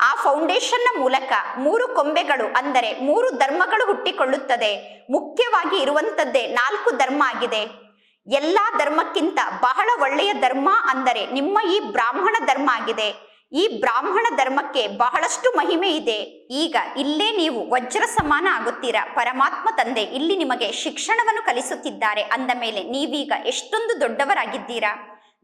ಆ ಫೌಂಡೇಶನ್ನ ಮೂಲಕ ಮೂರು ಕೊಂಬೆಗಳು, ಅಂದರೆ ಮೂರು ಧರ್ಮಗಳು ಹುಟ್ಟಿಕೊಳ್ಳುತ್ತದೆ. ಮುಖ್ಯವಾಗಿ ಇರುವಂತದ್ದೇ ನಾಲ್ಕು ಧರ್ಮ ಆಗಿದೆ. ಎಲ್ಲಾ ಧರ್ಮಕ್ಕಿಂತ ಬಹಳ ಒಳ್ಳೆಯ ಧರ್ಮ ಅಂದರೆ ನಿಮ್ಮ ಈ ಬ್ರಾಹ್ಮಣ ಧರ್ಮ ಆಗಿದೆ. ಈ ಬ್ರಾಹ್ಮಣ ಧರ್ಮಕ್ಕೆ ಬಹಳಷ್ಟು ಮಹಿಮೆ ಇದೆ. ಈಗ ಇಲ್ಲೇ ನೀವು ವಜ್ರ ಸಮಾನ ಆಗುತ್ತೀರಾ? ಪರಮಾತ್ಮ ತಂದೆ ಇಲ್ಲಿ ನಿಮಗೆ ಶಿಕ್ಷಣವನ್ನು ಕಲಿಸುತ್ತಿದ್ದಾರೆ. ಅಂದ ಮೇಲೆ ನೀವೀಗ ಎಷ್ಟೊಂದು ದೊಡ್ಡವರಾಗಿದ್ದೀರಾ?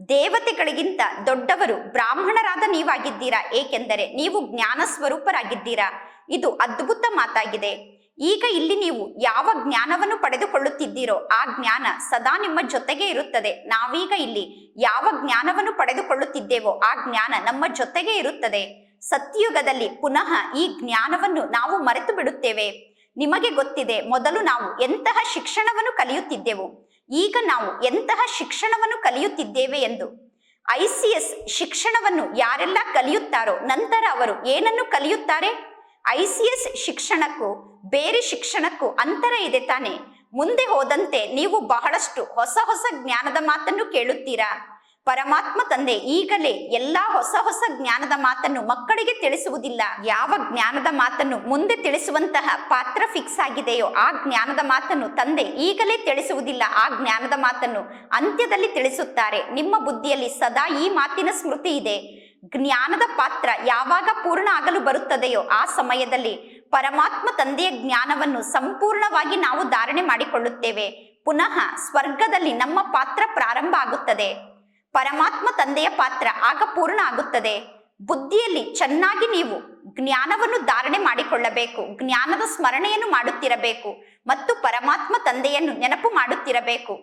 ದೇವತೆಗಳಿಗಿಂತ ದೊಡ್ಡವರು ಬ್ರಾಹ್ಮಣರಾದ ನೀವಾಗಿದ್ದೀರಾ? ಏಕೆಂದರೆ ನೀವು ಜ್ಞಾನ ಸ್ವರೂಪರಾಗಿದ್ದೀರಾ? ಇದು ಅದ್ಭುತ ಮಾತಾಗಿದೆ. ಈಗ ಇಲ್ಲಿ ನೀವು ಯಾವ ಜ್ಞಾನವನ್ನು ಪಡೆದುಕೊಳ್ಳುತ್ತಿದ್ದೀರೋ ಆ ಜ್ಞಾನ ಸದಾ ನಿಮ್ಮ ಜೊತೆಗೆ ಇರುತ್ತದೆ. ನಾವೀಗ ಇಲ್ಲಿ ಯಾವ ಜ್ಞಾನವನ್ನು ಪಡೆದುಕೊಳ್ಳುತ್ತಿದ್ದೇವೋ ಆ ಜ್ಞಾನ ನಮ್ಮ ಜೊತೆಗೆ ಇರುತ್ತದೆ. ಸತ್ಯಯುಗದಲ್ಲಿ ಪುನಃ ಈ ಜ್ಞಾನವನ್ನು ನಾವು ಮರೆತು ಬಿಡುತ್ತೇವೆ. ನಿಮಗೆ ಗೊತ್ತಿದೆ, ಮೊದಲು ನಾವು ಎಂತಹ ಶಿಕ್ಷಣವನ್ನು ಕಲಿಯುತ್ತಿದ್ದೆವು? ಈಗ ನಾವು ಎಂತಹ ಶಿಕ್ಷಣವನ್ನು ಕಲಿಯುತ್ತಿದ್ದೇವೆ ಎಂದು? ಐ ಸಿ ಎಸ್ ಶಿಕ್ಷಣವನ್ನು ಯಾರೆಲ್ಲ ಕಲಿಯುತ್ತಾರೋ, ನಂತರ ಅವರು ಏನನ್ನು ಕಲಿಯುತ್ತಾರೆ? ಐ ಸಿ ಎಸ್ ಶಿಕ್ಷಣಕ್ಕೂ ಬೇರೆ ಶಿಕ್ಷಣಕ್ಕೂ ಅಂತರ ಇದೆ ತಾನೆ. ಮುಂದೆ ಹೋದಂತೆ ನೀವು ಬಹಳಷ್ಟು ಹೊಸ ಹೊಸ ಜ್ಞಾನದ ಮಾತನ್ನು ಕೇಳುತ್ತೀರಾ? ಪರಮಾತ್ಮ ತಂದೆ, ಈಗಲೇ ಎಲ್ಲಾ ಹೊಸ ಹೊಸ ಜ್ಞಾನದ ಮಾತನ್ನು ಮಕ್ಕಳಿಗೆ ತಿಳಿಸುವುದಿಲ್ಲ. ಯಾವ ಜ್ಞಾನದ ಮಾತನ್ನು ಮುಂದೆ ತಿಳಿಸುವಂತಹ ಪಾತ್ರ ಫಿಕ್ಸ್ ಆಗಿದೆಯೋ ಆ ಜ್ಞಾನದ ಮಾತನ್ನು ತಂದೆ ಈಗಲೇ ತಿಳಿಸುವುದಿಲ್ಲ. ಆ ಜ್ಞಾನದ ಮಾತನ್ನು ಅಂತ್ಯದಲ್ಲಿ ತಿಳಿಸುತ್ತಾರೆ. ನಿಮ್ಮ ಬುದ್ಧಿಯಲ್ಲಿ ಸದಾ ಈ ಮಾತಿನ ಸ್ಮೃತಿ ಇದೆ. ಜ್ಞಾನದ ಪಾತ್ರ ಯಾವಾಗ ಪೂರ್ಣ ಆಗಲು ಬರುತ್ತದೆಯೋ ಆ ಸಮಯದಲ್ಲಿ ಪರಮಾತ್ಮ ತಂದೆಯ ಜ್ಞಾನವನ್ನು ಸಂಪೂರ್ಣವಾಗಿ ನಾವು ಧಾರಣೆ ಮಾಡಿಕೊಳ್ಳುತ್ತೇವೆ. ಪುನಃ ಸ್ವರ್ಗದಲ್ಲಿ ನಮ್ಮ ಪಾತ್ರ ಪ್ರಾರಂಭ ಆಗುತ್ತದೆ. ಪರಮಾತ್ಮ ತಂದೆಯ ಪಾತ್ರ ಆಗ ಪೂರ್ಣ ಆಗುತ್ತದೆ. ಬುದ್ಧಿಯಲ್ಲಿ ಚೆನ್ನಾಗಿ ನೀವು ಜ್ಞಾನವನ್ನು ಧಾರಣೆ ಮಾಡಿಕೊಳ್ಳಬೇಕು. ಜ್ಞಾನದ ಸ್ಮರಣೆಯನ್ನು ಮಾಡುತ್ತಿರಬೇಕು ಮತ್ತು ಪರಮಾತ್ಮ ತಂದೆಯನ್ನು ನೆನಪು ಮಾಡುತ್ತಿರಬೇಕು.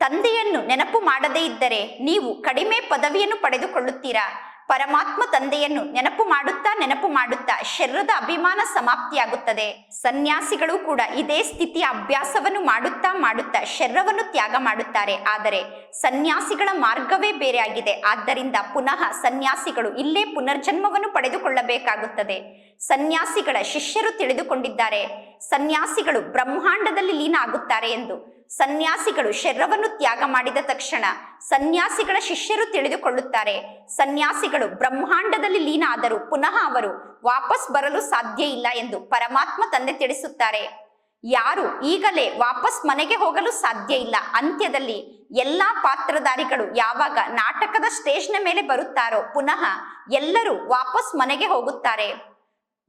ತಂದೆಯನ್ನು ನೆನಪು ಮಾಡದೇ ಇದ್ದರೆ ನೀವು ಕಡಿಮೆ ಪದವಿಯನ್ನು ಪಡೆದುಕೊಳ್ಳುತ್ತೀರಾ? ಪರಮಾತ್ಮ ತಂದೆಯನ್ನು ನೆನಪು ಮಾಡುತ್ತಾ ನೆನಪು ಮಾಡುತ್ತಾ ಶರೀರದ ಅಭಿಮಾನ ಸಮಾಪ್ತಿಯಾಗುತ್ತದೆ. ಸನ್ಯಾಸಿಗಳು ಕೂಡ ಇದೇ ಸ್ಥಿತಿಯ ಅಭ್ಯಾಸವನ್ನು ಮಾಡುತ್ತಾ ಮಾಡುತ್ತಾ ಶರೀರವನ್ನು ತ್ಯಾಗ ಮಾಡುತ್ತಾರೆ. ಆದರೆ ಸನ್ಯಾಸಿಗಳ ಮಾರ್ಗವೇ ಬೇರೆಯಾಗಿದೆ. ಆದ್ದರಿಂದ ಪುನಃ ಸನ್ಯಾಸಿಗಳು ಇಲ್ಲೇ ಪುನರ್ಜನ್ಮವನ್ನು ಪಡೆದುಕೊಳ್ಳಬೇಕಾಗುತ್ತದೆ. ಸನ್ಯಾಸಿಗಳ ಶಿಷ್ಯರು ತಿಳಿದುಕೊಂಡಿದ್ದಾರೆ. ಸನ್ಯಾಸಿಗಳು ಬ್ರಹ್ಮಾಂಡದಲ್ಲಿ ಲೀನ ಆಗುತ್ತಾರೆ ಎಂದು ಸನ್ಯಾಸಿಗಳು ಶರೀರವನ್ನು ತ್ಯಾಗ ಮಾಡಿದ ತಕ್ಷಣ ಸನ್ಯಾಸಿಗಳ ಶಿಷ್ಯರು ತಿಳಿದುಕೊಳ್ಳುತ್ತಾರೆ. ಸನ್ಯಾಸಿಗಳು ಬ್ರಹ್ಮಾಂಡದಲ್ಲಿ ಲೀನ ಆದರೂ ಪುನಃ ಅವರು ವಾಪಸ್ ಬರಲು ಸಾಧ್ಯ ಇಲ್ಲ ಎಂದು ಪರಮಾತ್ಮ ತಂದೆ ತಿಳಿಸುತ್ತಾರೆ. ಯಾರು ಈಗಲೇ ವಾಪಸ್ ಮನೆಗೆ ಹೋಗಲು ಸಾಧ್ಯ ಇಲ್ಲ. ಅಂತ್ಯದಲ್ಲಿ ಎಲ್ಲಾ ಪಾತ್ರಧಾರಿಗಳು ಯಾವಾಗ ನಾಟಕದ ಸ್ಟೇಜ್ನ ಮೇಲೆ ಬರುತ್ತಾರೋ, ಪುನಃ ಎಲ್ಲರೂ ವಾಪಸ್ ಮನೆಗೆ ಹೋಗುತ್ತಾರೆ.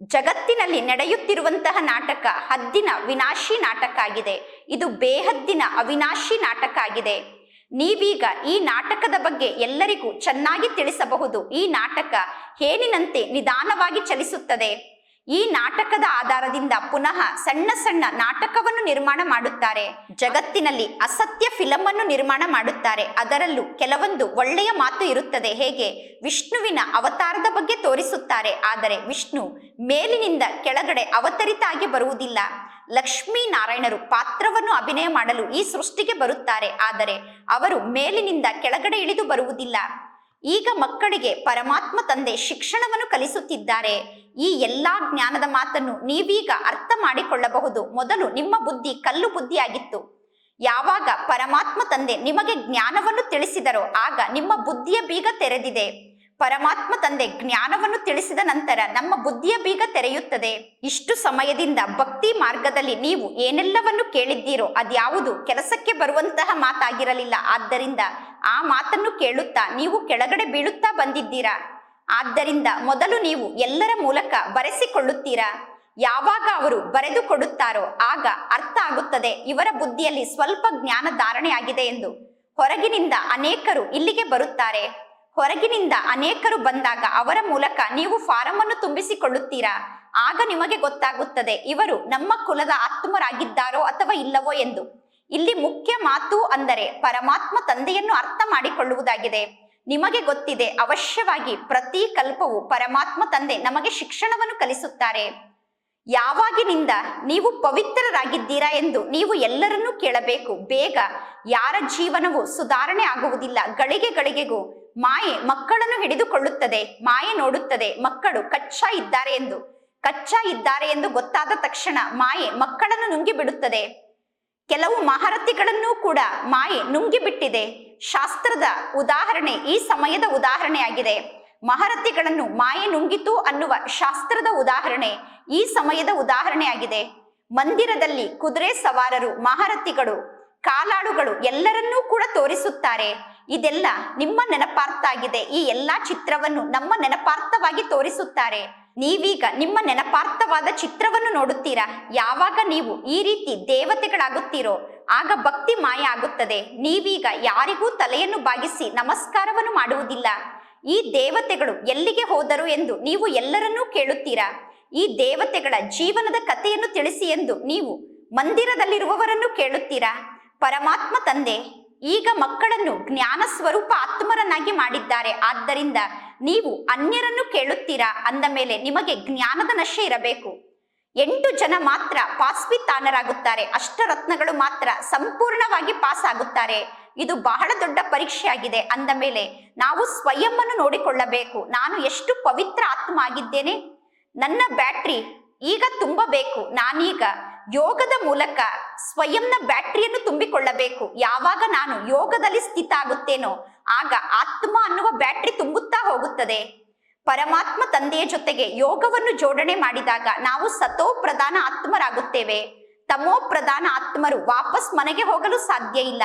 ಜಗತ್ತಿನಲ್ಲಿ ನಡೆಯುತ್ತಿರುವಂತಹ ನಾಟಕ ಹದ್ದಿನ ವಿನಾಶಿ ನಾಟಕ ಆಗಿದೆ. ಇದು ಬೇಹದ್ದಿನ ಅವಿನಾಶಿ ನಾಟಕ ಆಗಿದೆ. ನೀವೀಗ ಈ ನಾಟಕದ ಬಗ್ಗೆ ಎಲ್ಲರಿಗೂ ಚೆನ್ನಾಗಿ ತಿಳಿಸಬಹುದು. ಈ ನಾಟಕ ಹೇನಿನಂತೆ ನಿಧಾನವಾಗಿ ಚಲಿಸುತ್ತದೆ? ಈ ನಾಟಕದ ಆಧಾರದಿಂದ ಪುನಃ ಸಣ್ಣ ಸಣ್ಣ ನಾಟಕವನ್ನು ನಿರ್ಮಾಣ ಮಾಡುತ್ತಾರೆ. ಜಗತ್ತಿನಲ್ಲಿ ಅಸತ್ಯ ಫಿಲಂ ಅನ್ನು ನಿರ್ಮಾಣ ಮಾಡುತ್ತಾರೆ. ಅದರಲ್ಲೂ ಕೆಲವೊಂದು ಒಳ್ಳೆಯ ಮಾತು ಇರುತ್ತದೆ. ಹೇಗೆ? ವಿಷ್ಣುವಿನ ಅವತಾರದ ಬಗ್ಗೆ ತೋರಿಸುತ್ತಾರೆ. ಆದರೆ ವಿಷ್ಣು ಮೇಲಿನಿಂದ ಕೆಳಗಡೆ ಅವತರಿತಾಗಿ ಬರುವುದಿಲ್ಲ. ಲಕ್ಷ್ಮೀ ನಾರಾಯಣರು ಪಾತ್ರವನ್ನು ಅಭಿನಯ ಮಾಡಲು ಈ ಸೃಷ್ಟಿಗೆ ಬರುತ್ತಾರೆ. ಆದರೆ ಅವರು ಮೇಲಿನಿಂದ ಕೆಳಗಡೆ ಇಳಿದು ಬರುವುದಿಲ್ಲ. ಈಗ ಮಕ್ಕಳಿಗೆ ಪರಮಾತ್ಮ ತಂದೆ ಶಿಕ್ಷಣವನ್ನು ಕಲಿಸುತ್ತಿದ್ದಾರೆ. ಈ ಎಲ್ಲಾ ಜ್ಞಾನದ ಮಾತನ್ನು ನೀವೀಗ ಅರ್ಥ ಮಾಡಿಕೊಳ್ಳಬಹುದು. ಮೊದಲು ನಿಮ್ಮ ಬುದ್ಧಿ ಕಲ್ಲು ಬುದ್ಧಿಯಾಗಿತ್ತು. ಯಾವಾಗ ಪರಮಾತ್ಮ ತಂದೆ ನಿಮಗೆ ಜ್ಞಾನವನ್ನು ತಿಳಿಸಿದರೋ ಆಗ ನಿಮ್ಮ ಬುದ್ಧಿಯ ಬೀಗ ತೆರೆದಿದೆ. ಪರಮಾತ್ಮ ತಂದೆ ಜ್ಞಾನವನ್ನು ತಿಳಿಸಿದ ನಂತರ ನಮ್ಮ ಬುದ್ಧಿಯ ಬೀಗ ತೆರೆಯುತ್ತದೆ. ಇಷ್ಟು ಸಮಯದಿಂದ ಭಕ್ತಿ ಮಾರ್ಗದಲ್ಲಿ ನೀವು ಏನೆಲ್ಲವನ್ನು ಕೇಳಿದ್ದೀರೋ ಅದ್ಯಾವುದು ಕೆಲಸಕ್ಕೆ ಬರುವಂತಹ ಮಾತಾಗಿರಲಿಲ್ಲ. ಆದ್ದರಿಂದ ಆ ಮಾತನ್ನು ಕೇಳುತ್ತಾ ನೀವು ಕೆಳಗಡೆ ಬೀಳುತ್ತಾ ಬಂದಿದ್ದೀರಾ? ಆದ್ದರಿಂದ ಮೊದಲು ನೀವು ಎಲ್ಲರ ಮೂಲಕ ಬರೆಸಿಕೊಳ್ಳುತ್ತೀರಾ? ಯಾವಾಗ ಅವರು ಬರೆದು ಕೊಡುತ್ತಾರೋ ಆಗ ಅರ್ಥ ಆಗುತ್ತದೆ. ಇವರ ಬುದ್ಧಿಯಲ್ಲಿ ಸ್ವಲ್ಪ ಜ್ಞಾನ ಧಾರಣೆಯಾಗಿದೆ ಎಂದು ಹೊರಗಿನಿಂದ ಅನೇಕರು ಇಲ್ಲಿಗೆ ಬರುತ್ತಾರೆ. ಹೊರಗಿನಿಂದ ಅನೇಕರು ಬಂದಾಗ ಅವರ ಮೂಲಕ ನೀವು ಫಾರಂ ಅನ್ನು ತುಂಬಿಸಿಕೊಳ್ಳುತ್ತೀರಾ? ಆಗ ನಿಮಗೆ ಗೊತ್ತಾಗುತ್ತದೆ, ಇವರು ನಮ್ಮ ಕುಲದ ಆತ್ಮರಾಗಿದ್ದಾರೋ ಅಥವಾ ಇಲ್ಲವೋ ಎಂದು. ಇಲ್ಲಿ ಮುಖ್ಯ ಮಾತು ಅಂದರೆ ಪರಮಾತ್ಮ ತಂದೆಯನ್ನು ಅರ್ಥ ಮಾಡಿಕೊಳ್ಳುವುದಾಗಿದೆ. ನಿಮಗೆ ಗೊತ್ತಿದೆ, ಅವಶ್ಯವಾಗಿ ಪ್ರತಿ ಕಲ್ಪವು ಪರಮಾತ್ಮ ತಂದೆ ನಮಗೆ ಶಿಕ್ಷಣವನ್ನು ಕಲಿಸುತ್ತಾರೆ. ಯಾವಾಗಿನಿಂದ ನೀವು ಪವಿತ್ರರಾಗಿದ್ದೀರಾ ಎಂದು ನೀವು ಎಲ್ಲರನ್ನೂ ಕೇಳಬೇಕು. ಬೇಗ, ಯಾರ ಜೀವನವು ಸುಧಾರಣೆ ಆಗುವುದಿಲ್ಲ. ಗಳಿಗೆ ಗಳಿಗೆಗೂ ಮಾಯೆ ಮಕ್ಕಳನ್ನು ಹಿಡಿದುಕೊಳ್ಳುತ್ತದೆ, ಮಾಯೆ ನೋಡುತ್ತದೆ, ಮಕ್ಕಳು ಕಚ್ಚಾ ಇದ್ದಾರೆ ಎಂದು. ಕಚ್ಚಾ ಇದ್ದಾರೆ ಎಂದು ಗೊತ್ತಾದ ತಕ್ಷಣ ಮಾಯೆ ಮಕ್ಕಳನ್ನು ನುಂಗಿ ಬಿಡುತ್ತದೆ ಕೆಲವು ಮಹಾರಥಿಗಳನ್ನೂ ಕೂಡ ಮಾಯೆ ನುಂಗಿ ಬಿಟ್ಟಿದೆ ಶಾಸ್ತ್ರದ ಉದಾಹರಣೆ ಈ ಸಮಯದ ಉದಾಹರಣೆಯಾಗಿದೆ. ಮಹಾರಥಿಗಳನ್ನು ಮಾಯೆ ನುಂಗಿತು ಅನ್ನುವ ಶಾಸ್ತ್ರದ ಉದಾಹರಣೆ ಈ ಸಮಯದ ಉದಾಹರಣೆಯಾಗಿದೆ. ಮಂದಿರದಲ್ಲಿ ಕುದುರೆ ಸವಾರರು ಮಹಾರಥಿಗಳು, ಕಾಲಾಳುಗಳು ಎಲ್ಲರನ್ನೂ ಕೂಡ ತೋರಿಸುತ್ತಾರೆ. ಇದೆಲ್ಲ ನಿಮ್ಮ ನೆನಪಾರ್ಥ ಆಗಿದೆ ಈ ಎಲ್ಲಾ ಚಿತ್ರವನ್ನು ನಮ್ಮ ನೆನಪಾರ್ಥವಾಗಿ ತೋರಿಸುತ್ತಾರೆ. ನೀವೀಗ ನಿಮ್ಮ ನೆನಪಾರ್ಥವಾದ ಚಿತ್ರವನ್ನು ನೋಡುತ್ತೀರಾ? ಯಾವಾಗ ನೀವು ಈ ರೀತಿ ದೇವತೆಗಳಾಗುತ್ತೀರೋ, ಆಗ ಭಕ್ತಿ ಮಾಯ ಆಗುತ್ತದೆ. ನೀವೀಗ ಯಾರಿಗೂ ತಲೆಯನ್ನು ಬಾಗಿಸಿ ನಮಸ್ಕಾರವನ್ನು ಮಾಡುವುದಿಲ್ಲ. ಈ ದೇವತೆಗಳು ಎಲ್ಲಿಗೆ ಹೋದರು ಎಂದು ನೀವು ಎಲ್ಲರನ್ನೂ ಕೇಳುತ್ತೀರಾ? ಈ ದೇವತೆಗಳ ಜೀವನದ ಕಥೆಯನ್ನು ತಿಳಿಸಿ ಎಂದು ನೀವು ಮಂದಿರದಲ್ಲಿರುವವರನ್ನು ಕೇಳುತ್ತೀರಾ? ಪರಮಾತ್ಮ ತಂದೆ ಈಗ ಮಕ್ಕಳನ್ನು ಜ್ಞಾನ ಸ್ವರೂಪ ಆತ್ಮರನ್ನಾಗಿ ಮಾಡಿದ್ದಾರೆ. ಆದ್ದರಿಂದ ನೀವು ಅನ್ಯರನ್ನು ಕೇಳುತ್ತೀರಾ? ಅಂದ ಮೇಲೆ ನಿಮಗೆ ಜ್ಞಾನದ ನಶೆ ಇರಬೇಕು. ಎಂಟು ಜನ ಮಾತ್ರ ಪಾಸ್ವಿ ತಾನರಾಗುತ್ತಾರೆ ಅಷ್ಟರತ್ನಗಳು ಮಾತ್ರ ಸಂಪೂರ್ಣವಾಗಿ ಪಾಸ್ ಆಗುತ್ತಾರೆ ಇದು ಬಹಳ ದೊಡ್ಡ ಪರೀಕ್ಷೆಯಾಗಿದೆ. ಅಂದ ಮೇಲೆ ನಾವು ಸ್ವಯಂ ಅನ್ನು ನೋಡಿಕೊಳ್ಳಬೇಕು. ನಾನು ಎಷ್ಟು ಪವಿತ್ರ ಆತ್ಮ ಆಗಿದ್ದೇನೆ? ನನ್ನ ಬ್ಯಾಟ್ರಿ ಈಗ ತುಂಬಬೇಕು. ನಾನೀಗ ಯೋಗದ ಮೂಲಕ ಸ್ವಯಂನ ಬ್ಯಾಟ್ರಿಯನ್ನು ತುಂಬಿಕೊಳ್ಳಬೇಕು. ಯಾವಾಗ ನಾನು ಯೋಗದಲ್ಲಿ ಸ್ಥಿತ ಆಗುತ್ತೇನೋ ಆಗ ಆತ್ಮ ಅನ್ನುವ ಬ್ಯಾಟ್ರಿ ತುಂಬುತ್ತಾ ಹೋಗುತ್ತದೆ. ಪರಮಾತ್ಮ ತಂದೆಯ ಜೊತೆಗೆ ಯೋಗವನ್ನು ಜೋಡಣೆ ಮಾಡಿದಾಗ ನಾವು ಸತೋ ಪ್ರಧಾನ ಆತ್ಮರಾಗುತ್ತೇವೆ. ತಮೋ ಪ್ರಧಾನ ಆತ್ಮರು ವಾಪಸ್ ಮನೆಗೆ ಹೋಗಲು ಸಾಧ್ಯ ಇಲ್ಲ.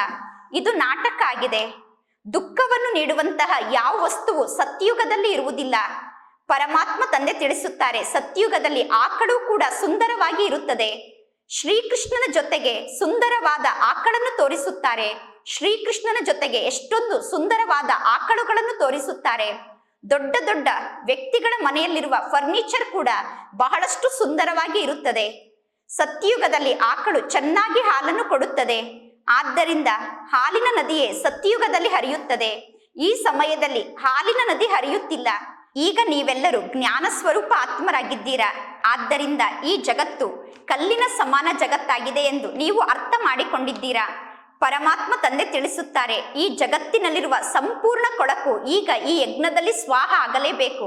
ಇದು ನಾಟಕ ಆಗಿದೆ. ದುಃಖವನ್ನು ನೀಡುವಂತಹ ಯಾವ ವಸ್ತುವು ಸತ್ಯುಗದಲ್ಲಿ ಇರುವುದಿಲ್ಲ. ಪರಮಾತ್ಮ ತಂದೆ ತಿಳಿಸುತ್ತಾರೆ ಸತ್ಯುಗದಲ್ಲಿ ಆಕಳು ಕೂಡ ಸುಂದರವಾಗಿ ಇರುತ್ತದೆ. ಶ್ರೀಕೃಷ್ಣನ ಜೊತೆಗೆ ಸುಂದರವಾದ ಆಕಳನ್ನು ತೋರಿಸುತ್ತಾರೆ. ಶ್ರೀಕೃಷ್ಣನ ಜೊತೆಗೆ ಎಷ್ಟೊಂದು ಸುಂದರವಾದ ಆಕಳುಗಳನ್ನು ತೋರಿಸುತ್ತಾರೆ. ದೊಡ್ಡ ದೊಡ್ಡ ವ್ಯಕ್ತಿಗಳ ಮನೆಯಲ್ಲಿರುವ ಫರ್ನಿಚರ್ ಕೂಡ ಬಹಳಷ್ಟು ಸುಂದರವಾಗಿ ಇರುತ್ತದೆ. ಸತ್ಯುಗದಲ್ಲಿ ಆಕಳು ಚೆನ್ನಾಗಿ ಹಾಲನ್ನು ಕೊಡುತ್ತದೆ. ಆದ್ದರಿಂದ ಹಾಲಿನ ನದಿಯೇ ಸತ್ಯುಗದಲ್ಲಿ ಹರಿಯುತ್ತದೆ. ಈ ಸಮಯದಲ್ಲಿ ಹಾಲಿನ ನದಿ ಹರಿಯುತ್ತಿಲ್ಲ. ಈಗ ನೀವೆಲ್ಲರೂ ಜ್ಞಾನ ಸ್ವರೂಪ ಆತ್ಮರಾಗಿದ್ದೀರಾ. ಆದ್ದರಿಂದ ಈ ಜಗತ್ತು ಕಲ್ಲಿನ ಸಮಾನ ಜಗತ್ತಾಗಿದೆ ಎಂದು ನೀವು ಅರ್ಥ ಮಾಡಿಕೊಂಡಿದ್ದೀರಾ? ಪರಮಾತ್ಮ ತಂದೆ ತಿಳಿಸುತ್ತಾರೆ, ಈ ಜಗತ್ತಿನಲ್ಲಿರುವ ಸಂಪೂರ್ಣ ಕೊಳಕು ಈಗ ಈ ಯಜ್ಞದಲ್ಲಿ ಸ್ವಾಹ ಆಗಲೇಬೇಕು.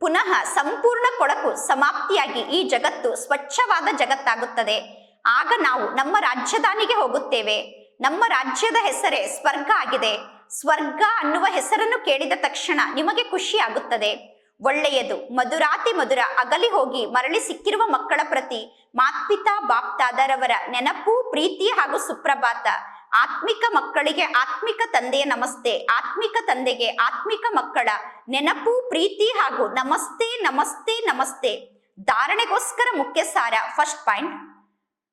ಪುನಃ ಸಂಪೂರ್ಣ ಕೊಳಕು ಸಮಾಪ್ತಿಯಾಗಿ ಈ ಜಗತ್ತು ಸ್ವಚ್ಛವಾದ ಜಗತ್ತಾಗುತ್ತದೆ. ಆಗ ನಾವು ನಮ್ಮ ರಾಜ್ಯದಾನಿಗೆ ಹೋಗುತ್ತೇವೆ. ನಮ್ಮ ರಾಜ್ಯದ ಹೆಸರೇ ಸ್ವರ್ಗ ಆಗಿದೆ. ಸ್ವರ್ಗ ಅನ್ನುವ ಹೆಸರನ್ನು ಕೇಳಿದ ತಕ್ಷಣ ನಿಮಗೆ ಖುಷಿ ಆಗುತ್ತದೆ ಒಳ್ಳೆಯದು. ಮಧುರಾತಿ ಮಧುರ ಅಗಲಿ ಹೋಗಿ ಮರಳಿ ಸಿಕ್ಕಿರುವ ಮಕ್ಕಳ ಪ್ರತಿ ಮಾತ್ಪಿತಾ ಬಾಪ್ತಾದರವರ ನೆನಪು, ಪ್ರೀತಿ ಹಾಗೂ ಸುಪ್ರಭಾತ. ಆತ್ಮಿಕ ಮಕ್ಕಳಿಗೆ ಆತ್ಮಿಕ ತಂದೆಯ ನಮಸ್ತೆ. ಆತ್ಮಿಕ ತಂದೆಗೆ ಆತ್ಮಿಕ ಮಕ್ಕಳ ನೆನಪು, ಪ್ರೀತಿ ಹಾಗೂ ನಮಸ್ತೆ ನಮಸ್ತೆ ನಮಸ್ತೆ. ಧಾರಣೆಗೋಸ್ಕರ ಮುಖ್ಯ ಸಾರ ಫಸ್ಟ್ ಪಾಯಿಂಟ್.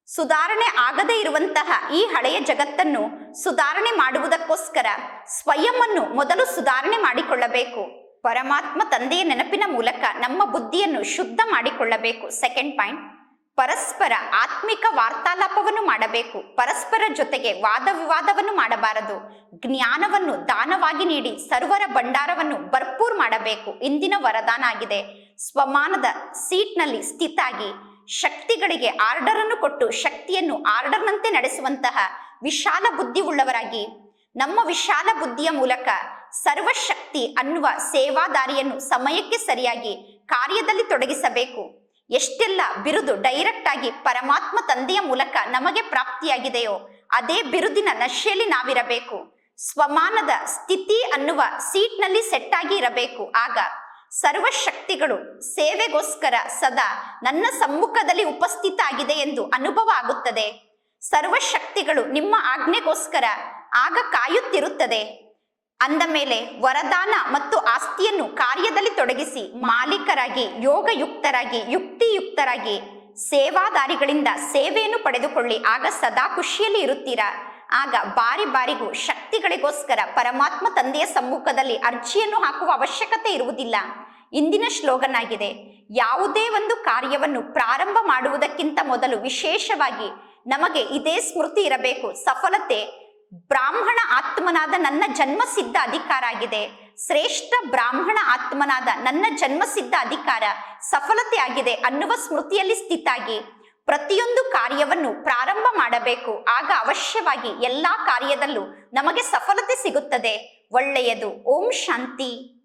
ಸುಧಾರಣೆ ಆಗದೇ ಇರುವಂತಹ ಈ ಹಳೆಯ ಜಗತ್ತನ್ನು ಸುಧಾರಣೆ ಮಾಡುವುದಕ್ಕೋಸ್ಕರ ಸ್ವಯಂ ಮೊದಲು ಸುಧಾರಣೆ ಮಾಡಿಕೊಳ್ಳಬೇಕು. ಪರಮಾತ್ಮ ತಂದೆಯ ನೆನಪಿನ ಮೂಲಕ ನಮ್ಮ ಬುದ್ಧಿಯನ್ನು ಶುದ್ಧ ಮಾಡಿಕೊಳ್ಳಬೇಕು. ಸೆಕೆಂಡ್ ಪಾಯಿಂಟ್ ಪರಸ್ಪರ ಆತ್ಮಿಕ ವಾರ್ತಾಲಾಪವನ್ನು ಮಾಡಬೇಕು. ಪರಸ್ಪರ ಜೊತೆಗೆ ವಾದ ವಿವಾದವನ್ನು ಮಾಡಬಾರದು. ಜ್ಞಾನವನ್ನು ದಾನವಾಗಿ ನೀಡಿ ಸರ್ವರ ಭಂಡಾರವನ್ನು ಭರ್ಪೂರ್ ಮಾಡಬೇಕು. ಇಂದಿನ ವರದಾನ ಆಗಿದೆ. ಸ್ವಮಾನದ ಸೀಟ್ನಲ್ಲಿ ಸ್ಥಿತಾಗಿ ಶಕ್ತಿಗಳಿಗೆ ಆರ್ಡರ್ ಅನ್ನು ಕೊಟ್ಟು ಶಕ್ತಿಯನ್ನು ಆರ್ಡರ್ನಂತೆ ನಡೆಸುವಂತಹ ವಿಶಾಲ ಬುದ್ಧಿ ಉಳ್ಳವರಾಗಿ ನಮ್ಮ ವಿಶಾಲ ಬುದ್ಧಿಯ ಮೂಲಕ ಸರ್ವಶಕ್ತಿ ಅನ್ನುವ ಸೇವಾದಾರಿಯನ್ನು ಸಮಯಕ್ಕೆ ಸರಿಯಾಗಿ ಕಾರ್ಯದಲ್ಲಿ ತೊಡಗಿಸಬೇಕು. ಎಷ್ಟೆಲ್ಲ ಬಿರುದು ಡೈರೆಕ್ಟ್ ಆಗಿ ಪರಮಾತ್ಮ ತಂದೆಯ ಮೂಲಕ ನಮಗೆ ಪ್ರಾಪ್ತಿಯಾಗಿದೆಯೋ ಅದೇ ಬಿರುದಿನ ನಶೆಯಲ್ಲಿ ನಾವಿರಬೇಕು. ಸ್ವಮಾನದ ಸ್ಥಿತಿ ಅನ್ನುವ ಸೀಟ್ನಲ್ಲಿ ಸೆಟ್ ಆಗಿ ಇರಬೇಕು. ಆಗ ಸರ್ವಶಕ್ತಿಗಳು ಸೇವೆಗೋಸ್ಕರ ಸದಾ ನನ್ನ ಸಮ್ಮುಖದಲ್ಲಿ ಉಪಸ್ಥಿತ ಆಗಿದೆ ಎಂದು ಅನುಭವ ಆಗುತ್ತದೆ. ಸರ್ವಶಕ್ತಿಗಳು ನಿಮ್ಮ ಆಜ್ಞೆಗೋಸ್ಕರ ಆಗ ಕಾಯುತ್ತಿರುತ್ತದೆ. ಅಂದ ಮೇಲೆ ವರದಾನ ಮತ್ತು ಆಸ್ತಿಯನ್ನು ಕಾರ್ಯದಲ್ಲಿ ತೊಡಗಿಸಿ ಮಾಲೀಕರಾಗಿ, ಯೋಗಯುಕ್ತರಾಗಿ, ಯುಕ್ತಿಯುಕ್ತರಾಗಿ ಸೇವಾದಾರಿಗಳಿಂದ ಸೇವೆಯನ್ನು ಪಡೆದುಕೊಳ್ಳಿ. ಆಗ ಸದಾ ಖುಷಿಯಲ್ಲಿ ಇರುತ್ತೀರಾ? ಆಗ ಬಾರಿ ಬಾರಿಗೂ ಶಕ್ತಿಗಳಿಗೋಸ್ಕರ ಪರಮಾತ್ಮ ತಂದೆಯ ಸಮ್ಮುಖದಲ್ಲಿ ಅರ್ಜಿಯನ್ನು ಹಾಕುವ ಅವಶ್ಯಕತೆ ಇರುವುದಿಲ್ಲ. ಇಂದಿನ ಶ್ಲೋಗನ್ ಆಗಿದೆ ಯಾವುದೇ ಒಂದು ಕಾರ್ಯವನ್ನು ಪ್ರಾರಂಭ ಮಾಡುವುದಕ್ಕಿಂತ ಮೊದಲು ವಿಶೇಷವಾಗಿ ನಮಗೆ ಇದೇ ಸ್ಮೃತಿ ಇರಬೇಕು. ಸಫಲತೆ ಬ್ರಾಹ್ಮಣ ಆತ್ಮನಾದ ನನ್ನ ಜನ್ಮಸಿದ್ಧ ಅಧಿಕಾರ ಆಗಿದೆ. ಶ್ರೇಷ್ಠ ಬ್ರಾಹ್ಮಣ ಆತ್ಮನಾದ ನನ್ನ ಜನ್ಮಸಿದ್ಧ ಅಧಿಕಾರ ಸಫಲತೆ ಆಗಿದೆ ಅನ್ನುವ ಸ್ಮೃತಿಯಲ್ಲಿ ಸ್ಥಿತಾಗಿ. ಪ್ರತಿಯೊಂದು ಕಾರ್ಯವನ್ನು ಪ್ರಾರಂಭ ಮಾಡಬೇಕು. ಆಗ ಅವಶ್ಯವಾಗಿ ಎಲ್ಲಾ ಕಾರ್ಯದಲ್ಲೂ ನಮಗೆ ಸಫಲತೆ ಸಿಗುತ್ತದೆ. ಒಳ್ಳೆಯದು. ಓಂ ಶಾಂತಿ.